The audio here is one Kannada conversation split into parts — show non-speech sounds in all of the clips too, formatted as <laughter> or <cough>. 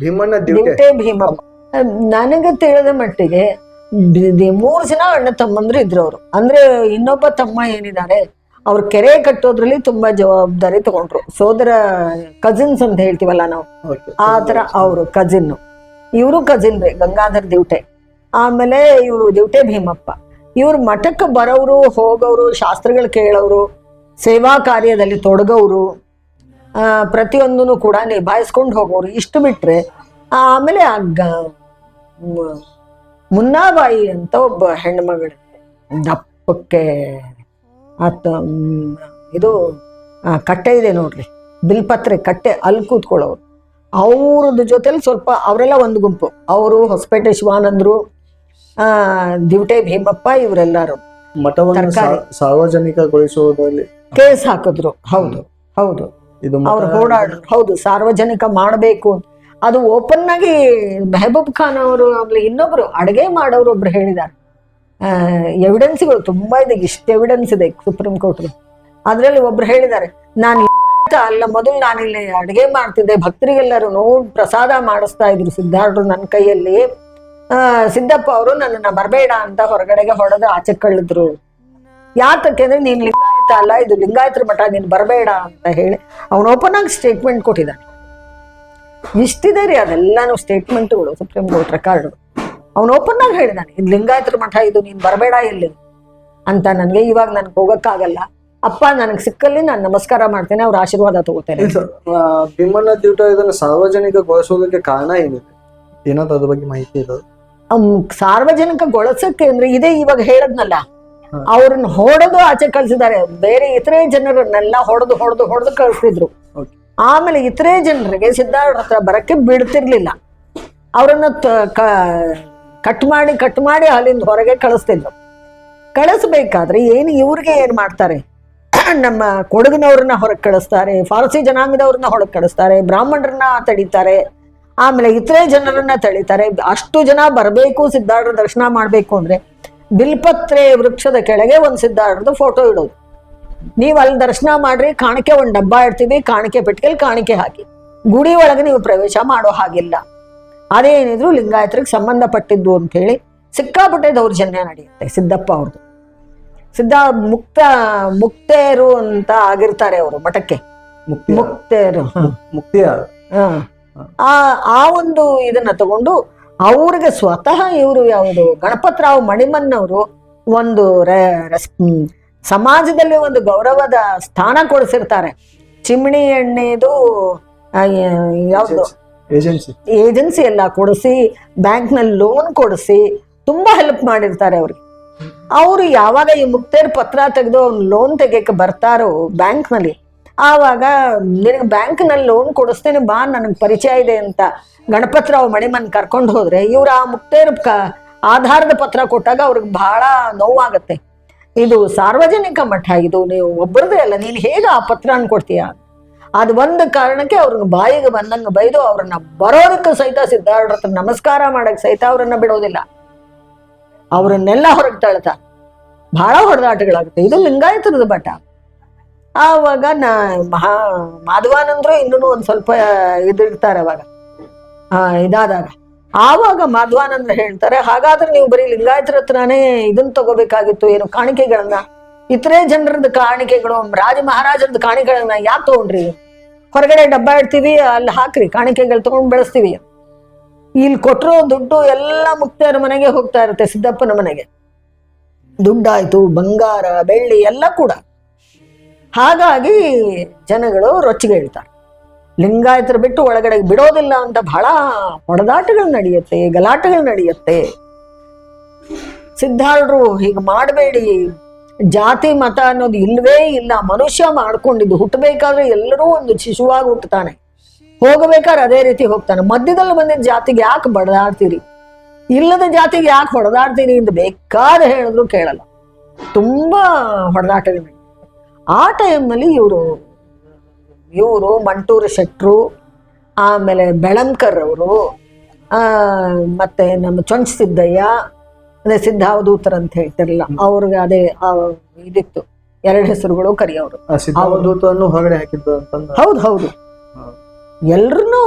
ಭೀಮಣ್ಣ ದಿವಟೆ ನನಗೆ ತಿಳಿದ ಮಟ್ಟಿಗೆ ಮೂರು ಜನ ಅಣ್ಣ ತಮ್ಮಂದ್ರು ಇದ್ರು ಅವರು. ಅಂದ್ರೆ ಇನ್ನೊಬ್ಬ ತಮ್ಮ ಏನಿದ್ದಾರೆ ಅವ್ರ ಕೆರೆ ಕಟ್ಟೋದ್ರಲ್ಲಿ ತುಂಬಾ ಜವಾಬ್ದಾರಿ ತಗೊಂಡ್ರು. ಸೋದರ ಕಜಿನ್ಸ್ ಅಂತ ಹೇಳ್ತೀವಲ್ಲ ನಾವು. ಆತರ ಆ ತರ ಅವರು ಕಜಿನ್ ಇವರು ಕಜಿನ್ ರೀ ಗಂಗಾಧರ್ ದಿವಟೆ. ಆಮೇಲೆ ಇವರು ದಿವಟೆ ಭೀಮಪ್ಪ. ಇವ್ರ ಮಠಕ್ಕೆ ಬರೋರು ಹೋಗೋರು ಶಾಸ್ತ್ರಗಳು ಕೇಳೋರು ಸೇವಾ ಕಾರ್ಯದಲ್ಲಿ ತೊಡಗೋರು ಆ, ಪ್ರತಿಯೊಂದನ್ನು ಕೂಡ ನಿಭಾಯಿಸ್ಕೊಂಡು ಹೋಗೋರು ಇಷ್ಟು ಬಿಟ್ರೆ ಆಮೇಲೆ ಆ ಗ- ಮುನ್ನಾಬಾಯಿ ಅಂತ ಒಬ್ಬ ಹೆಣ್ಮಗಳು ದಪ್ಪಕ್ಕೆ ಆತ ಇದು ಕಟ್ಟೆ ಇದೆ ನೋಡ್ರಿ. ಬಿಲ್ಪತ್ರೆ ಕಟ್ಟೆ ಅಲ್ಲಿ ಕೂತ್ಕೊಳ್ಳೋರು. ಅವ್ರದ್ದು ಜೊತೆಲಿ ಸ್ವಲ್ಪ ಅವರೆಲ್ಲ ಒಂದು ಗುಂಪು. ಅವರು ಹೊಸಪೇಟೆ ಶಿವಾನಂದರು ಆ ದಿವಟೆ ಭೀಮಪ್ಪ ಇವರೆಲ್ಲರೂ. ಮಠವನ್ನು ಸಾರ್ವಜನಿಕಗೊಳಿಸುವುದರಲ್ಲಿ ಕೇಸ್ ಹಾಕಿದ್ರು. ಹೌದು ಹೌದು. ಇದು ಅವ್ರು ಹೌದು, ಸಾರ್ವಜನಿಕ ಮಾಡಬೇಕು. ಅದು ಓಪನ್ ಆಗಿ ಮೆಹಬೂಬ್ ಖಾನ್ ಅವರು ಆಮೇಲೆ ಇನ್ನೊಬ್ರು ಅಡುಗೆ ಮಾಡೋರು ಒಬ್ರು ಹೇಳಿದ್ದಾರೆ ಎವಿಡೆನ್ಸ್ಗಳು ತುಂಬಾ ಇದೆ, ಇಷ್ಟು ಎವಿಡೆನ್ಸ್ ಇದೆ ಸುಪ್ರೀಂ ಕೋರ್ಟ್ ಅದ್ರಲ್ಲಿ ಒಬ್ರು ಹೇಳಿದ್ದಾರೆ ನಾನು ಅಲ್ಲ, ಮೊದಲು ನಾನಿಲ್ಲಿ ಅಡುಗೆ ಮಾಡ್ತಿದ್ದೆ, ಭಕ್ತರಿಗೆಲ್ಲರೂ ಪ್ರಸಾದ ಮಾಡಿಸ್ತಾ ಇದ್ರು ಸಿದ್ಧಾರ್ಥರು ನನ್ನ ಕೈಯಲ್ಲಿ. ಸಿದ್ದಪ್ಪ ಅವರು ನನ್ನನ್ನ ಬರಬೇಡ ಅಂತ ಹೊರಗಡೆಗೆ ಹೊಡೆದು ಆಚೆ ಕಳ್ಳಿದ್ರು ಯಾತಕ್ಕೆ ಅಂದ್ರೆ ನೀನ್ ಲಿಂಗಾಯತ ಅಲ್ಲ ಇದು ಲಿಂಗಾಯತರ ಮಠ ನೀನ್ ಬರಬೇಡ ಅಂತ ಹೇಳಿ ಅವನು ಓಪನ್ ಆಗಿ ಸ್ಟೇಟ್ಮೆಂಟ್ ಕೊಟ್ಟಿದ್ದಾನೆ. ಇಷ್ಟಿದೆ ರೀ ಅದೆಲ್ಲಾನು ಸ್ಟೇಟ್ಮೆಂಟ್ಗಳು ಸುಪ್ರೀಂ ಕೋರ್ಟ್ ರೆಕಾರ್ಡ್ ಅವನು ಓಪನ್ ಆಗಿ ಹೇಳಿದಾನೆ ಇದು ಲಿಂಗಾಯತರ ಮಠ ಇದು ನೀನ್ ಬರಬೇಡ ಇಲ್ಲಿ ಅಂತ ನನಗೆ ಇವಾಗ ನನ್ಗೆ ಹೋಗಕ್ಕಾಗಲ್ಲ. ಅಪ್ಪ ನನಗೆ ಸಿಕ್ಕಲ್ಲಿ ನಾನು ನಮಸ್ಕಾರ ಮಾಡ್ತೇನೆ ಅವ್ರ ಆಶೀರ್ವಾದ ತಗೋತೇನೆ. ಭೀಮಣ್ಣ ಸಾರ್ವಜನಿಕ ಇದನ್ನು ಸಾರ್ವಜನಿಕಗೊಳಿಸುವುದಕ್ಕೆ ಕಾರಣ ಏನಿದೆ? ಏನಾದ್ರು ಅದ್ರ ಬಗ್ಗೆ ಮಾಹಿತಿ ಇದೆ? ಸಾರ್ವಜನಿಕ ಗೊಳಸಕ್ಕೆ ಅಂದ್ರೆ ಇದೇ ಇವಾಗ ಹೇಳದ್ನಲ್ಲ. ಅವ್ರನ್ನ ಹೊಡೆದು ಆಚೆ ಕಳ್ಸಿದ್ದಾರೆ. ಬೇರೆ ಇತರೆ ಜನರನ್ನೆಲ್ಲ ಹೊಡೆದು ಹೊಡೆದು ಹೊಡೆದು ಕಳಿಸಿದ್ರು. ಆಮೇಲೆ ಇತರೆ ಜನರಿಗೆ ಸಿದ್ಧಾರ್ಥ ಹತ್ರ ಬರಕ್ಕೆ ಬಿಡ್ತಿರ್ಲಿಲ್ಲ. ಅವರನ್ನ ಕಟ್ ಮಾಡಿ ಕಟ್ ಮಾಡಿ ಅಲ್ಲಿಂದ ಹೊರಗೆ ಕಳಿಸ್ತಿದ್ರು. ಕಳಿಸ್ಬೇಕಾದ್ರೆ ಏನು ಇವ್ರಿಗೆ ಏನ್ ಮಾಡ್ತಾರೆ? <clears throat> ನಮ್ಮ ಕೊಡಗಿನವ್ರನ್ನ ಹೊರಗೆ ಕಳಿಸ್ತಾರೆ ಫಾರಸಿ ಜನಾಂಗದವ್ರನ್ನ ಹೊರಗೆ ಕಳಿಸ್ತಾರೆ ಬ್ರಾಹ್ಮಣರನ್ನ ತಡೀತಾರೆ. ಆಮೇಲೆ ಇತರೆ ಜನರನ್ನ ತಳಿತಾರೆ ಅಷ್ಟು ಜನ ಬರಬೇಕು ಸಿದ್ಧಾರ್ಥ ದರ್ಶನ ಮಾಡಬೇಕು ಅಂದ್ರೆ ಬಿಲ್ಪತ್ರೆ ವೃಕ್ಷದ ಕೆಳಗೆ ಒಂದು ಸಿದ್ಧಾರ್ಥದ ಫೋಟೋ ಇಡೋದು. ನೀವು ಅಲ್ಲಿ ದರ್ಶನ ಮಾಡ್ರಿ ಕಾಣಿಕೆ ಒಂದು ಡಬ್ಬ ಇಡ್ತೀವಿ ಕಾಣಿಕೆ ಪೆಟ್ಟಿಗೆಲಿ ಕಾಣಿಕೆ ಹಾಕಿ. ಗುಡಿ ಒಳಗೆ ನೀವು ಪ್ರವೇಶ ಮಾಡೋ ಹಾಗಿಲ್ಲ. ಅದೇನಿದ್ರು ಲಿಂಗಾಯತರಿಗೆ ಸಂಬಂಧಪಟ್ಟಿದ್ದು ಅಂತ ಹೇಳಿ ಸಿಕ್ಕಾಪಟ್ಟೆ ದೌರ್ಜನ್ಯ ನಡೆಯುತ್ತೆ ಸಿದ್ದಪ್ಪ ಅವ್ರದ್ದು ಸಿದ್ಧ ಮುಕ್ತ ಮುಕ್ತೇರು ಅಂತ ಆಗಿರ್ತಾರೆ ಅವರು ಮಠಕ್ಕೆ. ಮುಕ್ತಿ ಮುಕ್ತೇರು. ಮುಕ್ತಿಯ. ಆ ಒಂದು ಇದನ್ನ ತಗೊಂಡು ಅವ್ರಿಗೆ ಸ್ವತಃ ಇವರು ಯಾವುದು ಗಣಪತರಾವ್ ಮಣಿಮನ್ನವರು ಒಂದು ಸಮಾಜದಲ್ಲಿ ಒಂದು ಗೌರವದ ಸ್ಥಾನ ಕೊಡಿಸಿರ್ತಾರೆ. ಚಿಮಣಿ ಎಣ್ಣೆದು ಯಾವುದು? ಏಜೆನ್ಸಿ. ಏಜೆನ್ಸಿ ಎಲ್ಲ ಕೊಡಿಸಿ ಬ್ಯಾಂಕ್ನಲ್ಲಿ ಲೋನ್ ಕೊಡಿಸಿ ತುಂಬಾ ಹೆಲ್ಪ್ ಮಾಡಿರ್ತಾರೆ ಅವ್ರಿಗೆ. ಅವರು ಯಾವಾಗ ಈ ಮುಕ್ತೇರ್ ಪತ್ರ ತೆಗೆದು ಲೋನ್ ತೆಗಿಯಕ್ಕೆ ಬರ್ತಾರೋ ಬ್ಯಾಂಕ್ನಲ್ಲಿ ಆವಾಗ ನಿನಗೆ ಬ್ಯಾಂಕ್ನಲ್ಲಿ ಲೋನ್ ಕೊಡಿಸ್ತೇನೆ ಬಾ, ನನಗೆ ಪರಿಚಯ ಇದೆ ಅಂತ ಗಣಪತರಾವ್ ಮಣಿಮನ್ ಕರ್ಕೊಂಡು ಹೋದ್ರೆ ಇವ್ರು ಆ ಮುಕ್ತೇರ ಕ, ಆಧಾರದ ಪತ್ರ ಕೊಟ್ಟಾಗ ಅವ್ರಿಗೆ ಬಹಳ ನೋವಾಗತ್ತೆ. ಇದು ಸಾರ್ವಜನಿಕ ಮಠ, ಇದು ನೀವು ಒಬ್ಬರದೇ ಅಲ್ಲ, ನೀನು ಹೇಗೆ ಆ ಪತ್ರ ಕೊಡ್ತೀಯ? ಅದು ಒಂದು ಕಾರಣಕ್ಕೆ ಅವ್ರನ್ನ ಬಾಯಿಗೆ ಬಂದಂಗೆ ಬೈದು ಅವ್ರನ್ನ ಬರೋದಕ್ಕೂ ಸಹಿತ ಸಿದ್ಧಾರ್ಥ ನಮಸ್ಕಾರ ಮಾಡಕ್ಕೆ ಸಹಿತ ಅವ್ರನ್ನ ಬಿಡೋದಿಲ್ಲ. ಅವರನ್ನೆಲ್ಲ ಹೊರಗೆ ತಳ್ತಾ. ಬಹಳ ಹೊಡೆದಾಟಗಳಾಗುತ್ತೆ. ಇದು ಲಿಂಗಾಯತರದ ಮಠ. ಆವಾಗ ನಾ ಮಹಾ, ಮಾಧವಾನಂದ್ರು ಇನ್ನೂ ಒಂದ್ ಸ್ವಲ್ಪ ಇದಿರ್ತಾರೆ ಅವಾಗ. ಇದಾದಾಗ. ಆವಾಗ ಮಾಧವಾನಂದ್ರ ಹೇಳ್ತಾರೆ, ಹಾಗಾದ್ರೆ ನೀವು ಬರೀ ಲಿಂಗಾಯತರ ಹತ್ರನೇ ಇದನ್ನ ತಗೋಬೇಕಾಗಿತ್ತು, ಏನು ಕಾಣಿಕೆಗಳನ್ನ? ಇತರೆ ಜನರದ ಕಾಣಿಕೆಗಳು, ರಾಜ ಮಹಾರಾಜರದ ಕಾಣಿಕೆಗಳನ್ನ ಯಾಕೆ ತಗೊಂಡ್ರಿ? ಹೊರಗಡೆ ಡಬ್ಬ ಇಡ್ತೀವಿ, ಅಲ್ಲಿ ಹಾಕ್ರಿ, ಕಾಣಿಕೆಗಳು ತಗೊಂಡ್ ಬೆಳೆಸ್ತೀವಿ. ಇಲ್ಲಿ ಕೊಟ್ಟರು ದುಡ್ಡು ಎಲ್ಲ ಮುಕ್ತಿಯರ ಮನೆಗೆ ಹೋಗ್ತಾ ಇರುತ್ತೆ, ಸಿದ್ದಪ್ಪನ ಮನೆಗೆ. ದುಡ್ಡಾಯ್ತು, ಬಂಗಾರ, ಬೆಳ್ಳಿ ಎಲ್ಲ ಕೂಡ. ಹಾಗಾಗಿ ಜನಗಳು ರೊಚ್ಚಿಗೆ ಹೇಳ್ತಾರೆ ಲಿಂಗಾಯತರ ಬಿಟ್ಟು ಒಳಗಡೆ ಬಿಡೋದಿಲ್ಲ ಅಂತ ಬಹಳ ಹೊಡೆದಾಟಗಳು ನಡೆಯುತ್ತೆ, ಗಲಾಟೆಗಳು ನಡೆಯುತ್ತೆ. ಸಿದ್ಧಾರ್ಡ್ರು ಹೀಗೆ ಮಾಡಬೇಡಿ. ಜಾತಿ, ಮತ ಅನ್ನೋದು ಇಲ್ವೇ ಇಲ್ಲ. ಮನುಷ್ಯ ಮಾಡ್ಕೊಂಡಿದ್ದು, ಹುಟ್ಟಬೇಕಾದ್ರೆ ಎಲ್ಲರೂ ಒಂದು ಶಿಶುವಾಗಿ ಹುಟ್ಟುತ್ತಾನೆ. ಹೋಗಬೇಕಾದ್ರೆ ಅದೇ ರೀತಿ ಹೋಗ್ತಾನೆ. ಮಧ್ಯದಲ್ಲಿ ಬಂದಿದ್ದ ಜಾತಿಗೆ ಯಾಕೆ ಬಡದಾಡ್ತೀರಿ? ಇಲ್ಲದ ಜಾತಿಗೆ ಯಾಕೆ ಹೊಡೆದಾಡ್ತೀರಿ ಅಂತ ಬೇಕಾದ ಹೇಳಿದ್ರು ಕೇಳಲ್ಲ. ತುಂಬಾ ಹೊಡೆದಾಟಗಳು. ಆ ಟೈಮ್ನಲ್ಲಿ ಇವರು ಇವರು ಮಂಟೂರು ಶೆಟ್ರು ಆಮೇಲೆ ಬೆಳಂಕರ್ ಅವರು ಮತ್ತೆ ನಮ್ಮ ಚೊಂಚ ಸಿದ್ದಯ್ಯ ಅದೇ ಸಿದ್ಧಾವಧೂತರ್ ಅಂತ ಹೇಳ್ತಿರಲಿಲ್ಲ ಅವ್ರಿಗೆ ಅದೇ ಇದಿತ್ತು. ಎರಡು ಹೆಸರುಗಳು ಕರೆಯೋರು ಹೊರಗಡೆ ಹಾಕಿದ್ದು ಹೌದು ಹೌದು. ಎಲ್ರನ್ನೂ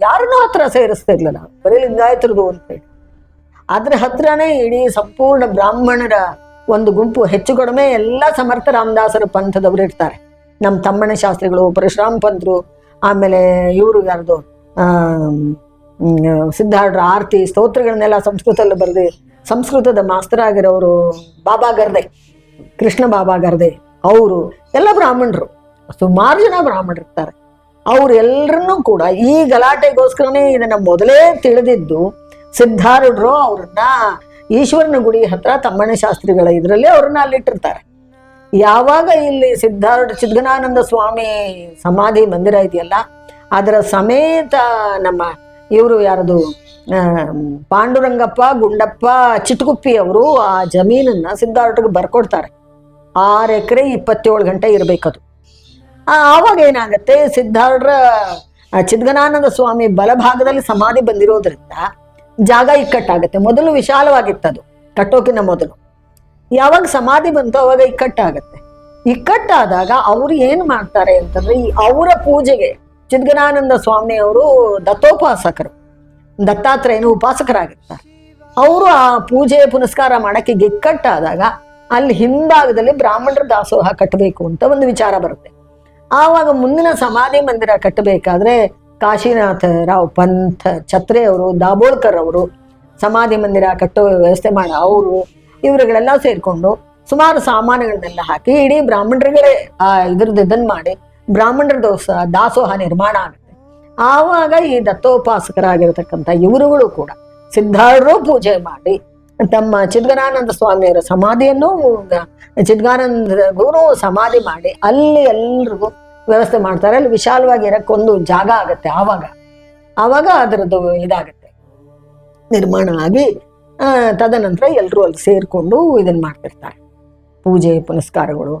ಯಾರನ್ನೂ ಹತ್ರ ಸೇರಿಸ್ತಾ ಇರ್ಲಿಲ್ಲ. ಬರೀ ಲಿಂಗಾಯತರದು ಅಂತ ಹೇಳಿ. ಅದ್ರ ಹತ್ರನೇ ಇಡೀ ಸಂಪೂರ್ಣ ಬ್ರಾಹ್ಮಣರ ಒಂದು ಗುಂಪು ಹೆಚ್ಚು ಕಡಿಮೆ ಎಲ್ಲ ಸಮರ್ಥ ರಾಮದಾಸರ ಪಂಥದವರು ಇರ್ತಾರೆ. ನಮ್ಮ ತಮ್ಮಣ್ಣ ಶಾಸ್ತ್ರಿಗಳು, ಪರಶುರಾಮ್ ಪಂಥ್ರು ಆಮೇಲೆ ಇವರು ಯಾರ್ದು? ಸಿದ್ಧಾರ್ಡ್ರ ಆರತಿ, ಸ್ತೋತ್ರಗಳನ್ನೆಲ್ಲ ಸಂಸ್ಕೃತದಲ್ಲಿ ಬರೆದು ಸಂಸ್ಕೃತದ ಮಾಸ್ತರ್ ಆಗಿರೋರು ಬಾಬಾ ಗರ್ದೆ, ಕೃಷ್ಣ ಬಾಬಾ ಗರ್ದೆ, ಅವರು ಎಲ್ಲ ಬ್ರಾಹ್ಮಣರು, ಸುಮಾರು ಜನ ಬ್ರಾಹ್ಮಣರು ಇರ್ತಾರೆ. ಅವ್ರೆಲ್ಲರನ್ನೂ ಕೂಡ ಈ ಗಲಾಟೆಗೋಸ್ಕರನೇ ಇದನ್ನ ಮೊದಲೇ ತಿಳಿದಿದ್ದು ಸಿದ್ಧಾರೂಢರು ಅವ್ರನ್ನ ಈಶ್ವರನ ಗುಡಿ ಹತ್ರ ತಮ್ಮಣ್ಣ ಶಾಸ್ತ್ರಿಗಳ ಇದರಲ್ಲಿ ಅವ್ರನ್ನ ಅಲ್ಲಿಟ್ಟಿರ್ತಾರೆ. ಯಾವಾಗ ಇಲ್ಲಿ ಸಿದ್ಧಾರ್ಥ ಚಿದ್ಗನಾನಂದ ಸ್ವಾಮಿ ಸಮಾಧಿ ಮಂದಿರ ಇದೆಯಲ್ಲ, ಅದರ ಸಮೇತ ನಮ್ಮ ಇವರು ಯಾರದು ಪಾಂಡುರಂಗಪ್ಪ, ಗುಂಡಪ್ಪ ಚಿಟ್ಕುಪ್ಪಿ ಅವರು ಆ ಜಮೀನನ್ನ ಸಿದ್ಧಾರ್ಥಗೆ ಬರ್ಕೊಡ್ತಾರೆ. ಆರು ಎಕರೆ ಇಪ್ಪತ್ತೇಳು ಗಂಟೆ ಇರಬೇಕದು. ಆವಾಗ ಏನಾಗತ್ತೆ, ಸಿದ್ಧಾರ್ಥ ಚಿದ್ಗನಾನಂದ ಸ್ವಾಮಿ ಬಲಭಾಗದಲ್ಲಿ ಸಮಾಧಿ ಬಂದಿರೋದ್ರಿಂದ ಜಾಗ ಇಕ್ಕಟ್ಟಾಗುತ್ತೆ. ಮೊದಲು ವಿಶಾಲವಾಗಿತ್ತದು. ಕಟ್ಟೋಕಿನ ಮೊದಲು. ಯಾವಾಗ ಸಮಾಧಿ ಬಂತು ಅವಾಗ ಇಕ್ಕಟ್ಟಾಗತ್ತೆ. ಇಕ್ಕಟ್ಟಾದಾಗ ಅವ್ರು ಏನ್ ಮಾಡ್ತಾರೆ ಅಂತಂದ್ರೆ ಈ ಅವರ ಪೂಜೆಗೆ ಚಿದ್ಗನಾನಂದ ಸ್ವಾಮಿ ಅವರು ದತ್ತೋಪಾಸಕರು. ದತ್ತಾತ್ರೇಯನ ಉಪಾಸಕರಾಗಿರ್ತಾರೆ. ಅವರು ಆ ಪೂಜೆ ಪುನಸ್ಕಾರ ಮಾಡಕ್ಕೆ ಇಕ್ಕಟ್ಟಾದಾಗ ಅಲ್ಲಿ ಹಿಂಭಾಗದಲ್ಲಿ ಬ್ರಾಹ್ಮಣರ ದಾಸೋಹ ಕಟ್ಟಬೇಕು ಅಂತ ಒಂದು ವಿಚಾರ ಬರುತ್ತೆ. ಆವಾಗ ಮುಂದಿನ ಸಮಾಧಿ ಮಂದಿರ ಕಟ್ಟಬೇಕಾದ್ರೆ ಕಾಶಿನಾಥ ರಾವ್ ಪಂಥ ಛತ್ರೆ ಅವರು ದಾಬೋಳ್ಕರ್ ಅವರು, ಸಮಾಧಿ ಮಂದಿರ ಕಟ್ಟೋ ವ್ಯವಸ್ಥೆ ಮಾಡ, ಅವರು ಇವರುಗಳೆಲ್ಲ ಸೇರ್ಕೊಂಡು ಸುಮಾರು ಸಾಮಾನುಗಳನ್ನೆಲ್ಲ ಹಾಕಿ ಇಡೀ ಬ್ರಾಹ್ಮಣರುಗಳೇ ಆ ಇದ್ರದ್ದು ಇದನ್ನು ಮಾಡಿ ಬ್ರಾಹ್ಮಣರ ದೋಸ ದಾಸೋಹ ನಿರ್ಮಾಣ ಆಗುತ್ತೆ. ಆವಾಗ ಈ ದತ್ತೋಪಾಸಕರಾಗಿರ್ತಕ್ಕಂಥ ಇವರುಗಳು ಕೂಡ ಸಿದ್ಧಾರರು ಪೂಜೆ ಮಾಡಿ ತಮ್ಮ ಚಿದ್ಗನಾನಂದ ಸ್ವಾಮಿಯವರ ಸಮಾಧಿಯನ್ನು, ಚಿದ್ಗಾನಂದ ಗುರು ಸಮಾಧಿ ಮಾಡಿ ಅಲ್ಲಿ ಎಲ್ರಿಗೂ ವ್ಯವಸ್ಥೆ ಮಾಡ್ತಾರೆ. ಅಲ್ಲಿ ವಿಶಾಲವಾಗಿ ಇರಕ್ಕೊಂದು ಜಾಗ ಆಗತ್ತೆ ಆವಾಗ. ಆವಾಗ ಅದರದ್ದು ಇದಾಗತ್ತೆ. ನಿರ್ಮಾಣ ಆಗಿ ತದನಂತರ ಎಲ್ಲರೂ ಅಲ್ಲಿ ಸೇರಿಕೊಂಡು ಇದನ್ನ ಮಾಡ್ತಿರ್ತಾರೆ. ಪೂಜೆ, ಪುನಸ್ಕಾರಗಳು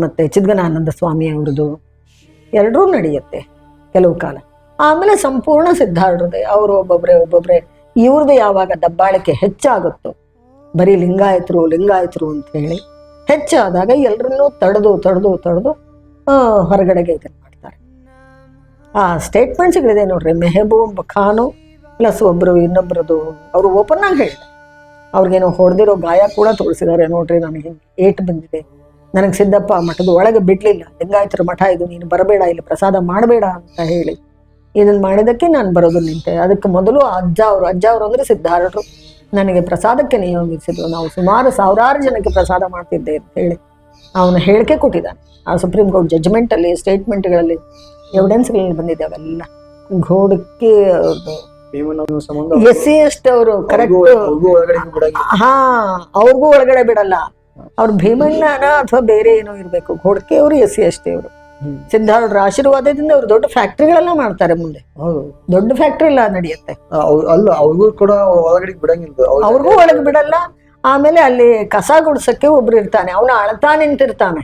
ಮತ್ತೆ ಚಿದ್ಗನಾನಂದ ಸ್ವಾಮಿ ಅವ್ರದ್ದು ಎರಡೂ ನಡೆಯುತ್ತೆ ಕೆಲವು ಕಾಲ. ಆಮೇಲೆ ಸಂಪೂರ್ಣ ಸಿದ್ಧಾರ್ಥದೆ ಅವರು ಒಬ್ಬೊಬ್ರೆ ಒಬ್ಬೊಬ್ರೆ ಇವ್ರದ್ದು ಯಾವಾಗ ದಬ್ಬಾಳಿಕೆ ಹೆಚ್ಚಾಗುತ್ತೋ, ಬರೀ ಲಿಂಗಾಯತರು ಲಿಂಗಾಯತರು ಅಂತ ಹೇಳಿ ಹೆಚ್ಚಾದಾಗ ಎಲ್ಲರನ್ನೂ ತಡೆದು ತಡೆದು ತಡೆದು ಹೊರಗಡೆಗೆ ಇದನ್ನ ಮಾಡ್ತಾರೆ. ಆ ಸ್ಟೇಟ್ಮೆಂಟ್ಸ್ಗಳಿದೆ ನೋಡ್ರಿ. ಮೆಹಬೂಬ್ ಖಾನು ಪ್ಲಸ್ ಒಬ್ರು ಇನ್ನೊಬ್ರದು, ಅವರು ಓಪನ್ ಆಗಿ ಹೇಳಿದೆ. ಅವ್ರಿಗೇನು ಹೊಡೆದಿರೋ ಗಾಯ ಕೂಡ ತೋರಿಸಿದ್ದಾರೆ ನೋಡ್ರಿ. ನನಗೆ ಏಟ್ ಬಂದಿದೆ. ನನಗೆ ಸಿದ್ದಪ್ಪ ಮಠದ ಒಳಗೆ ಬಿಡ್ಲಿಲ್ಲ. ಲಿಂಗಾಯತರ ಮಠ ಇದು? ನೀನು ಬರಬೇಡ, ಇಲ್ಲಿ ಪ್ರಸಾದ ಮಾಡಬೇಡ ಅಂತ ಹೇಳಿ. ಇದನ್ನು ಮಾಡಿದ್ದಕ್ಕೆ ನಾನು ಬರೋದು ನಿಂತೆ. ಅದಕ್ಕೆ ಮೊದಲು ಅಜ್ಜ ಅವರು ಅಜ್ಜ ಅವರು ಅಂದರೆ ಸಿದ್ಧಾರರು. ನನಗೆ ಪ್ರಸಾದಕ್ಕೆ ನಿಯೋಗಿಸಿದ್ರು. ನಾವು ಸುಮಾರು ಸಾವಿರಾರು ಜನಕ್ಕೆ ಪ್ರಸಾದ ಮಾಡ್ತಿದ್ದೆ ಅಂತ ಹೇಳಿ. ಅವನು ಹೇಳಿಕೆ ಕೊಟ್ಟಿದ್ದಾನೆ. ಆ ಸುಪ್ರೀಂ ಕೋರ್ಟ್ ಜಡ್ಜ್ಮೆಂಟ್ ಅಲ್ಲಿ ಸ್ಟೇಟ್ಮೆಂಟ್ಗಳಲ್ಲಿ ಎವಿಡೆನ್ಸ್ಗಳಲ್ಲಿ ಬಂದಿದೆ ಅವೆಲ್ಲ. ಘೋಡಕ್ಕೆ ಎಸ್ ಸಿ ಎಸ್ಟ್ ಅವರು ಕರೆಕ್ಟ್. ಹಾ ಅವ್ರಿಗೂ ಒಳಗಡೆ ಬಿಡಲ್ಲ. ಅವ್ರ ಭೀಮಣ್ಣನ ಅಥವಾ ಬೇರೆ ಏನೋ ಇರಬೇಕು. ಘೋಡಕೆ ಅವರು ಎಸ್ ಸಿ ಎಸ್ ಅವರು. ಸಿದ್ಧಾರ್ಥರ ಸಿದ್ಧಾರೂಢರ ಆಶೀರ್ವಾದದಿಂದ ಅವ್ರು ದೊಡ್ಡ ಫ್ಯಾಕ್ಟ್ರಿಗಳೆಲ್ಲ ಮಾಡ್ತಾರೆ ಮುಂದೆ. ದೊಡ್ಡ ಫ್ಯಾಕ್ಟ್ರಿ ಎಲ್ಲ ನಡೆಯುತ್ತೆ ಅಲ್ಲ ಅವ್ರಿಗೂ ಕೂಡ ಒಳಗಡೆ ಬಿಡಂಗಿಲ್ಲ. ಅವ್ರು- ಅವ್ರಿಗೂ ಒಳಗೆ ಬಿಡಲ್ಲ. ಆಮೇಲೆ ಅಲ್ಲಿ ಕಸ ಗುಡ್ಸಕ್ಕೆ ಒಬ್ರು ಇರ್ತಾನೆ. ಅವನು ಅಳತಾ ನಿಂತಿರ್ತಾನೆ.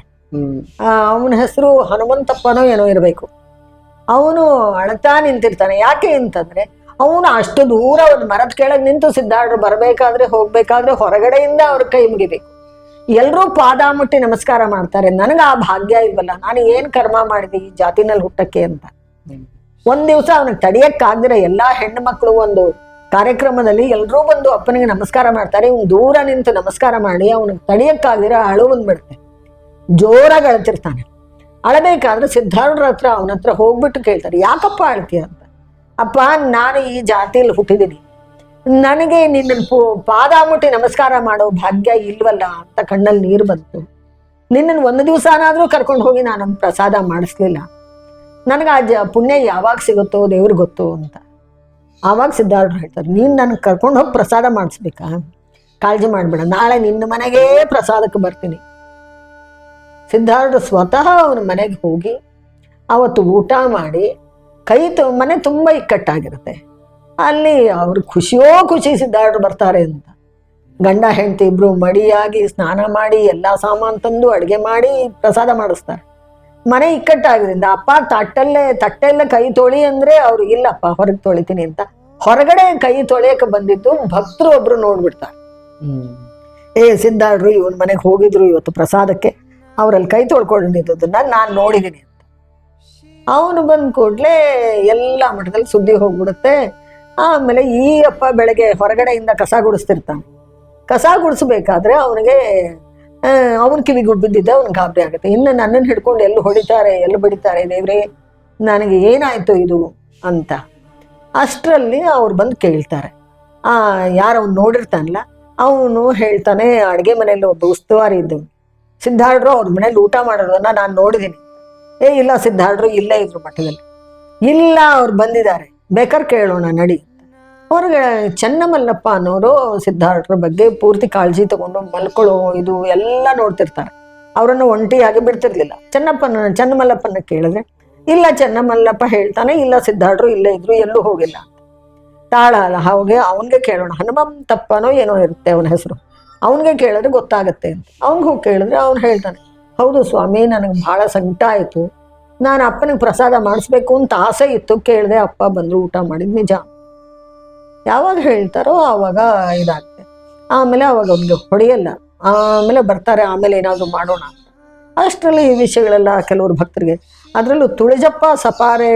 ಅವನ ಹೆಸರು ಹನುಮಂತಪ್ಪನೋ ಏನೋ ಇರಬೇಕು. ಅವನು ಅಳತಾ ನಿಂತಿರ್ತಾನೆ. ಯಾಕೆ ಅಂತಂದ್ರೆ ಅವನು ಅಷ್ಟು ದೂರ ಒಂದು ಮರದ ಕೆಳಗೆ ನಿಂತು ಸಿದ್ಧಾರ್ಡ್ರು ಬರಬೇಕಾದ್ರೆ ಹೋಗ್ಬೇಕಾದ್ರೆ ಹೊರಗಡೆಯಿಂದ ಅವ್ರ ಕೈ ಮುಗಿಬೇಕು. ಎಲ್ಲರೂ ಪಾದ ಮುಟ್ಟಿ ನಮಸ್ಕಾರ ಮಾಡ್ತಾರೆ. ನನಗೆ ಆ ಭಾಗ್ಯ ಇಲ್ವಲ್ಲ ನಾನು ಏನ್ ಕರ್ಮ ಮಾಡಿದೆ ಈ ಜಾತಿನಲ್ಲಿ ಹುಟ್ಟಕ್ಕೆ ಅಂತ. ಒಂದ್ ದಿವಸ ಅವನಿಗೆ ತಡಿಯಕ್ಕಾಗ್ದಿರ ಎಲ್ಲಾ ಹೆಣ್ಣು ಮಕ್ಕಳು ಒಂದು ಕಾರ್ಯಕ್ರಮದಲ್ಲಿ ಎಲ್ಲರೂ ಬಂದು ಅಪ್ಪನಿಗೆ ನಮಸ್ಕಾರ ಮಾಡ್ತಾರೆ. ಇವ್ನು ದೂರ ನಿಂತು ನಮಸ್ಕಾರ ಮಾಡಿ ಅವನಿಗೆ ತಡಿಯಕ್ಕಾಗ್ದಿರ ಅಳು ಬಂದ್ಬಿಡುತ್ತೆ. ಜೋರಾಗಿ ಅಳ್ತಿರ್ತಾನೆ. ಅಳಬೇಕಾದ್ರೆ ಸಿದ್ಧಾರೂಢರ ಹತ್ರ, ಅವನ ಹತ್ರ ಹೋಗ್ಬಿಟ್ಟು ಕೇಳ್ತಾರೆ, ಯಾಕಪ್ಪ ಅಳ್ತೀಯ? ಅಂತ. ಅಪ್ಪ, ನಾನು ಈ ಜಾತಿಯಲ್ಲಿ ಹುಟ್ಟಿದ್ದೀನಿ ನನಗೆ ನಿನ್ನ ಪಾದ ಮುಟ್ಟಿ ನಮಸ್ಕಾರ ಮಾಡೋ ಭಾಗ್ಯ ಇಲ್ವಲ್ಲ ಅಂತ ಕಣ್ಣಲ್ಲಿ ನೀರು ಬಂತು. ನಿನ್ನನ್ನು ಒಂದು ದಿವಸನಾದ್ರೂ ಕರ್ಕೊಂಡು ಹೋಗಿ ನಾನು ಪ್ರಸಾದ ಮಾಡಿಸ್ಲಿಲ್ಲ. ನನಗೆ ಆ ಪುಣ್ಯ ಯಾವಾಗ ಸಿಗುತ್ತೋ ದೇವ್ರಿಗೆ ಗೊತ್ತು, ಅಂತ. ಆವಾಗ ಸಿದ್ಧಾರ್ಥ ಹೇಳ್ತಾರೆ, ನೀನು ನನಗೆ ಕರ್ಕೊಂಡು ಹೋಗಿ ಪ್ರಸಾದ ಮಾಡಿಸ್ಬೇಕಾ? ಕಾಳಜಿ ಮಾಡಬೇಡ, ನಾಳೆ ನಿನ್ನ ಮನೆಗೇ ಪ್ರಸಾದಕ್ಕೆ ಬರ್ತೀನಿ. ಸಿದ್ಧಾರ್ಥ ಸ್ವತಃ ಅವನ ಮನೆಗೆ ಹೋಗಿ ಅವತ್ತು ಊಟ ಮಾಡಿ, ಕೈ ತು, ಮನೆ ತುಂಬ ಇಕ್ಕಟ್ಟಾಗಿರುತ್ತೆ. ಅಲ್ಲಿ ಅವರು ಖುಷಿಯೋ ಖುಷಿ ಸಿದ್ಧಾರ್ಥ ಬರ್ತಾರೆ ಅಂತ. ಗಂಡ, ಹೆಂಡತಿ ಇಬ್ರು ಮಡಿಯಾಗಿ ಸ್ನಾನ ಮಾಡಿ, ಎಲ್ಲ ಸಾಮಾನು ತಂದು ಅಡುಗೆ ಮಾಡಿ ಪ್ರಸಾದ ಮಾಡಿಸ್ತಾರೆ. ಮನೆ ಇಕ್ಕಟ್ಟಾಗೋದ್ರಿಂದ ಅಪ್ಪ ತಟ್ಟಲ್ಲೇ ತಟ್ಟೆಲ್ಲ ಕೈ ತೊಳಿ ಅಂದ್ರೆ ಅವ್ರು ಇಲ್ಲಪ್ಪ ಹೊರಗೆ ತೊಳಿತೀನಿ ಅಂತ ಹೊರಗಡೆ ಕೈ ತೊಳೆಯಕ್ಕೆ ಬಂದಿದ್ದು ಭಕ್ತರು ಒಬ್ರು ನೋಡ್ಬಿಡ್ತಾರೆ. ಹ್ಮ್. ಏ ಸಿದ್ಧಾರ್ಡ್ರು ಇವನ್ ಮನೆಗೆ ಹೋಗಿದ್ರು ಇವತ್ತು ಪ್ರಸಾದಕ್ಕೆ ಅವರಲ್ಲಿ ಕೈ ತೊಳ್ಕೊಂಡಿದ್ದನ್ನ ನಾನು ನೋಡಿದ್ದೀನಿ ಅಂತ. ಅವನು ಬಂದ ಕೂಡಲೇ ಎಲ್ಲ ಮಠದಲ್ಲಿ ಸುದ್ದಿ ಹೋಗ್ಬಿಡುತ್ತೆ. ಆಮೇಲೆ ಈ ಅಪ್ಪ ಬೆಳಗ್ಗೆ ಹೊರಗಡೆಯಿಂದ ಕಸ ಗುಡಿಸ್ತಿರ್ತಾನೆ. ಕಸ ಗುಡಿಸ್ಬೇಕಾದ್ರೆ ಅವನಿಗೆ ಅವನ ಕಿವಿಗೆ ಬಿದ್ದಿದ್ದ ಅವ್ನಿಗೆ ಗಾಬರಿ ಆಗುತ್ತೆ. ಇನ್ನು ನನ್ನನ್ನು ಹಿಡ್ಕೊಂಡು ಎಲ್ಲಿ ಹೊಡಿತಾರೆ, ಎಲ್ಲಿ ಬಡಿತಾರೆ, ದೇವ್ರೆ, ನನಗೆ ಏನಾಯ್ತು ಇದು ಅಂತ. ಅಷ್ಟರಲ್ಲಿ ಅವ್ರು ಬಂದು ಕೇಳ್ತಾರೆ. ಆ, ಯಾರು ಅವ್ನು ನೋಡಿರ್ತಾನಲ್ಲ, ಅವನು ಹೇಳ್ತಾನೆ, ಅಡುಗೆ ಮನೆಯಲ್ಲಿ ಒಬ್ಬ ಉಸ್ತುವಾರಿ ಇದ್ದವು ಸಿದ್ಧಾರ್ಡ್ರು ಅವ್ರ ಮನೇಲಿ ಊಟ ಮಾಡೋದನ್ನ ನಾನು ನೋಡಿದ್ದೀನಿ ಏ, ಇಲ್ಲ ಸಿದ್ಧಾರ್ಡ್ರು ಇಲ್ಲೇ ಇದ್ರು ಮಠದಲ್ಲಿ. ಇಲ್ಲ, ಅವ್ರು ಬಂದಿದ್ದಾರೆ. ಬೇಕಾದ್ರೆ ಕೇಳೋಣ ನಡಿ. ಅವ್ರಿಗೆ ಚೆನ್ನಮಲ್ಲಪ್ಪ ಅನ್ನೋರು ಸಿದ್ಧಾರ್ಥರ ಬಗ್ಗೆ ಪೂರ್ತಿ ಕಾಳಜಿ ತಗೊಂಡು ಮಲ್ಕೊಳ್ಳೋ ಇದು ಎಲ್ಲ ನೋಡ್ತಿರ್ತಾರೆ. ಅವರನ್ನು ಒಂಟಿಯಾಗಿ ಬಿಡ್ತಿರ್ಲಿಲ್ಲ. ಚೆನ್ನಪ್ಪನ, ಚೆನ್ನಮಲ್ಲಪ್ಪನ ಕೇಳಿದ್ರೆ, ಇಲ್ಲ ಚೆನ್ನಮಲ್ಲಪ್ಪ ಹೇಳ್ತಾನೆ, ಇಲ್ಲ ಸಿದ್ಧಾರ್ಥರು ಇಲ್ಲೇ ಇದ್ರು, ಎಲ್ಲೂ ಹೋಗಿಲ್ಲ. ತಾಳ ಅಲ್ಲ, ಹಾಗೆ ಅವನಿಗೆ ಕೇಳೋಣ. ಹನುಮಂತಪ್ಪನೋ ಏನೋ ಇರುತ್ತೆ ಅವನ ಹೆಸರು. ಅವನಿಗೆ ಕೇಳಿದ್ರೆ ಗೊತ್ತಾಗತ್ತೆ ಅಂತ. ಅವ್ನಿಗೆ ಹೋಗಿ ಕೇಳಿದ್ರೆ ಅವ್ನು ಹೇಳ್ತಾನೆ, ಹೌದು ಸ್ವಾಮಿ, ನನಗೆ ಬಹಳ ಸಂಕಟ ಆಯಿತು. ನಾನು ಅಪ್ಪನಿಗೆ ಪ್ರಸಾದ ಮಾಡಿಸ್ಬೇಕು ಅಂತ ಆಸೆ ಇತ್ತು. ಕೇಳಿದೆ ಅಪ್ಪ ಬಂದರು ಊಟ ಮಾಡಿದ್ ನಿಜ. ಯಾವಾಗ ಹೇಳ್ತಾರೋ ಆವಾಗ ಇದಾಗುತ್ತೆ. ಆಮೇಲೆ ಅವಾಗ ಅವ್ರಿಗೆ ಹೊಡೆಯಲ್ಲ. ಆಮೇಲೆ ಬರ್ತಾರೆ, ಆಮೇಲೆ ಏನಾದರೂ ಮಾಡೋಣ ಅಷ್ಟರಲ್ಲಿ ಈ ವಿಷಯಗಳೆಲ್ಲ ಕೆಲವರು ಭಕ್ತರಿಗೆ. ಅದರಲ್ಲೂ ತುಳಜಪ್ಪ ಸಪಾರೆ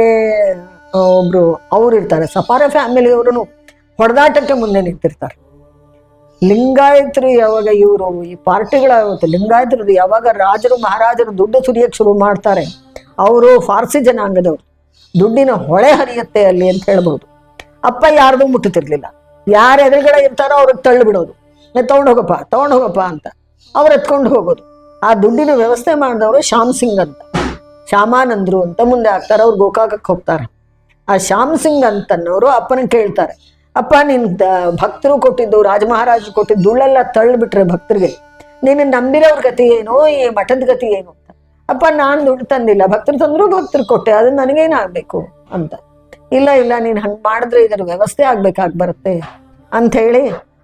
ಒಬ್ಬರು ಅವ್ರು ಇರ್ತಾರೆ. ಸಪಾರೆ ಫ್ಯಾಮಿಲಿಯವರು ಹೊಡೆದಾಟಕ್ಕೆ ಮುಂದೆ ನಿಂತಿರ್ತಾರೆ. ಲಿಂಗಾಯತರು ಯಾವಾಗ ಇವರು ಈ ಪಾರ್ಟಿಗಳಾಗುತ್ತೆ ಲಿಂಗಾಯತರು ಯಾವಾಗ ರಾಜರು, ಮಹಾರಾಜರು ದುಡ್ಡು ಸುರಿಯಕ್ಕೆ ಶುರು ಮಾಡ್ತಾರೆ, ಅವರು ಫಾರ್ಸಿ ಜನಾಂಗದವರು. ದುಡ್ಡಿನ ಹೊಳೆ ಹರಿಯುತ್ತೆ ಅಲ್ಲಿ ಅಂತ ಹೇಳ್ಬೋದು. ಅಪ್ಪ ಯಾರ್ದು ಮುಟ್ಟುತ್ತಿರ್ಲಿಲ್ಲ. ಯಾರು ಎದುರುಗಡೆ ಇರ್ತಾರೋ ಅವ್ರಿಗೆ ತಳ್ಳು ಬಿಡೋದು ತಗೊಂಡು ಹೋಗಪ್ಪ ತಗೊಂಡು ಹೋಗಪ್ಪ ಅಂತ. ಅವ್ರು ಎತ್ಕೊಂಡು ಹೋಗೋದು. ಆ ದುಡ್ಡಿನ ವ್ಯವಸ್ಥೆ ಮಾಡಿದವರು ಶ್ಯಾಮ್ ಸಿಂಗ್ ಅಂತ. ಶ್ಯಾಮಾನಂದ್ರು ಅಂತ ಮುಂದೆ ಆಗ್ತಾರೆ ಅವ್ರು ಗೋಕಾಕಕ್ಕೆ ಹೋಗ್ತಾರೆ. ಆ ಶ್ಯಾಮ್ ಸಿಂಗ್ ಅಂತನ್ನೋರು ಅಪ್ಪನ ಕೇಳ್ತಾರೆ. ಅಪ್ಪ, ನಿನ್ ಭಕ್ತರು ಕೊಟ್ಟಿದ್ದು, ರಾಜಮಹಾರಾಜರು ಕೊಟ್ಟಿದ್ದು ತಳ್ಳ ಬಿಟ್ರೆ ಭಕ್ತರಿಗೆ. ನಿನ್ನ ನಂಬಿರೋರ್ ಗತಿ ಏನು, ಈ ಮಠದ ಗತಿ ಏನು ಅಂತ. ಅಪ್ಪ, ನಾನು ದುಡ್ಡು ತಂದಿಲ್ಲ. ಭಕ್ತರು ತಂದ್ರು ಭಕ್ತರು ಕೊಟ್ಟೆ ಅದು ನನಗೇನಾಗಬೇಕು ಅಂತ. ಇಲ್ಲ ಇಲ್ಲ, ನೀನು ಹಂಗೆ ಮಾಡಿದ್ರೆ ಇದರ ವ್ಯವಸ್ಥೆ ಆಗ್ಬೇಕಾಗಿ ಬರುತ್ತೆ ಅಂತ ಹೇಳಿ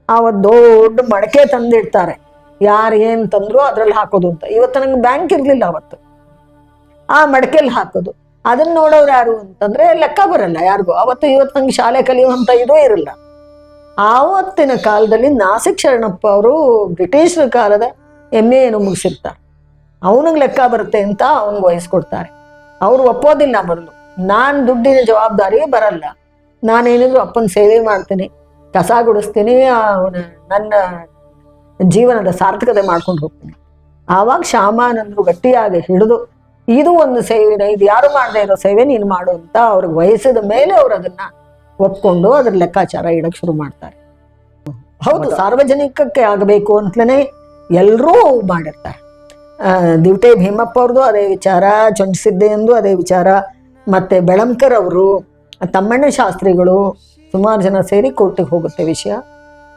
ಅವತ್ತು ದೊಡ್ಡ ಮಡಕೆ ತಂದಿಡ್ತಾರೆ. ಯಾರು ಏನು ತಂದ್ರು ಅದ್ರಲ್ಲಿ ಹಾಕೋದು ಅಂತ. ಇವತ್ತು ನಂಗೆ ಬ್ಯಾಂಕ್ ಇರಲಿಲ್ಲ ಅವತ್ತು. ಆ ಮಡಕೆಲಿ ಹಾಕೋದು. ಅದನ್ನ ನೋಡೋರು ಯಾರು ಅಂತಂದ್ರೆ ಲೆಕ್ಕ ಬರಲ್ಲ ಯಾರಿಗೂ. ಅವತ್ತು ಇವತ್ತು ನಂಗೆ ಶಾಲೆ ಕಲಿಯುವಂತ ಇದೂ ಇರಲ್ಲ. ಆವತ್ತಿನ ಕಾಲದಲ್ಲಿ ನಾಸಿಕ್ ಶರಣಪ್ಪ ಅವರು ಬ್ರಿಟಿಷರ ಕಾಲದ ಎಂ ಎ ಏನು ಮುಗಿಸಿರ್ತಾರೆ. ಅವನಿಗೆ ಲೆಕ್ಕ ಬರುತ್ತೆ ಅಂತ ಅವನಿಗೆ ವಹಿಸ್ಕೊಡ್ತಾರೆ ಅವ್ರು ಒಪ್ಪೋದಿಲ್ಲ ಮೊದಲು. ನಾನು ದುಡ್ಡಿನ ಜವಾಬ್ದಾರಿ ಬರಲ್ಲ. ನಾನೇನಿದ್ರು ಅಪ್ಪನ ಸೇವೆ ಮಾಡ್ತೀನಿ ಕಸ ಗುಡಿಸ್ತೀನಿ ಅವನ ನನ್ನ ಜೀವನದ ಸಾರ್ಥಕತೆ ಮಾಡ್ಕೊಂಡು ಹೋಗ್ತೀನಿ. ಆವಾಗ ಶಾಮಾನಂದ್ರು ಗಟ್ಟಿಯಾಗಿ ಹಿಡಿದು ಇದು ಒಂದು ಸೇವೆನ ಇದು ಯಾರು ಮಾಡದೇ ಇರೋ ಸೇವೆ ನೀನು ಮಾಡು ಅಂತ ಅವ್ರಿಗೆ ವಯಸ್ಸಿದ ಮೇಲೆ ಅವ್ರು ಅದನ್ನ ಒಪ್ಕೊಂಡು ಅದ್ರ ಲೆಕ್ಕಾಚಾರ ಇಡಕ್ ಶುರು ಮಾಡ್ತಾರೆ. ಹೌದು ಸಾರ್ವಜನಿಕಕ್ಕೆ ಆಗಬೇಕು ಅಂತಲೇ ಎಲ್ಲರೂ ಮಾಡಿರ್ತಾರೆ. ದಿವಟೆ ಭೀಮಪ್ಪ ಅವ್ರದ್ದು ಅದೇ ವಿಚಾರ ಚೊಂಚಿಸಿದ್ದೆಂದು ಅದೇ ವಿಚಾರ ಮತ್ತೆ ಬೆಳಂಕರ್ ಅವರು, ತಮ್ಮಣ್ಣ ಶಾಸ್ತ್ರಿಗಳು ಸುಮಾರು ಜನ ಸೇರಿ ಕೋರ್ಟಿಗೆ ಹೋಗುತ್ತೆ ವಿಷಯ.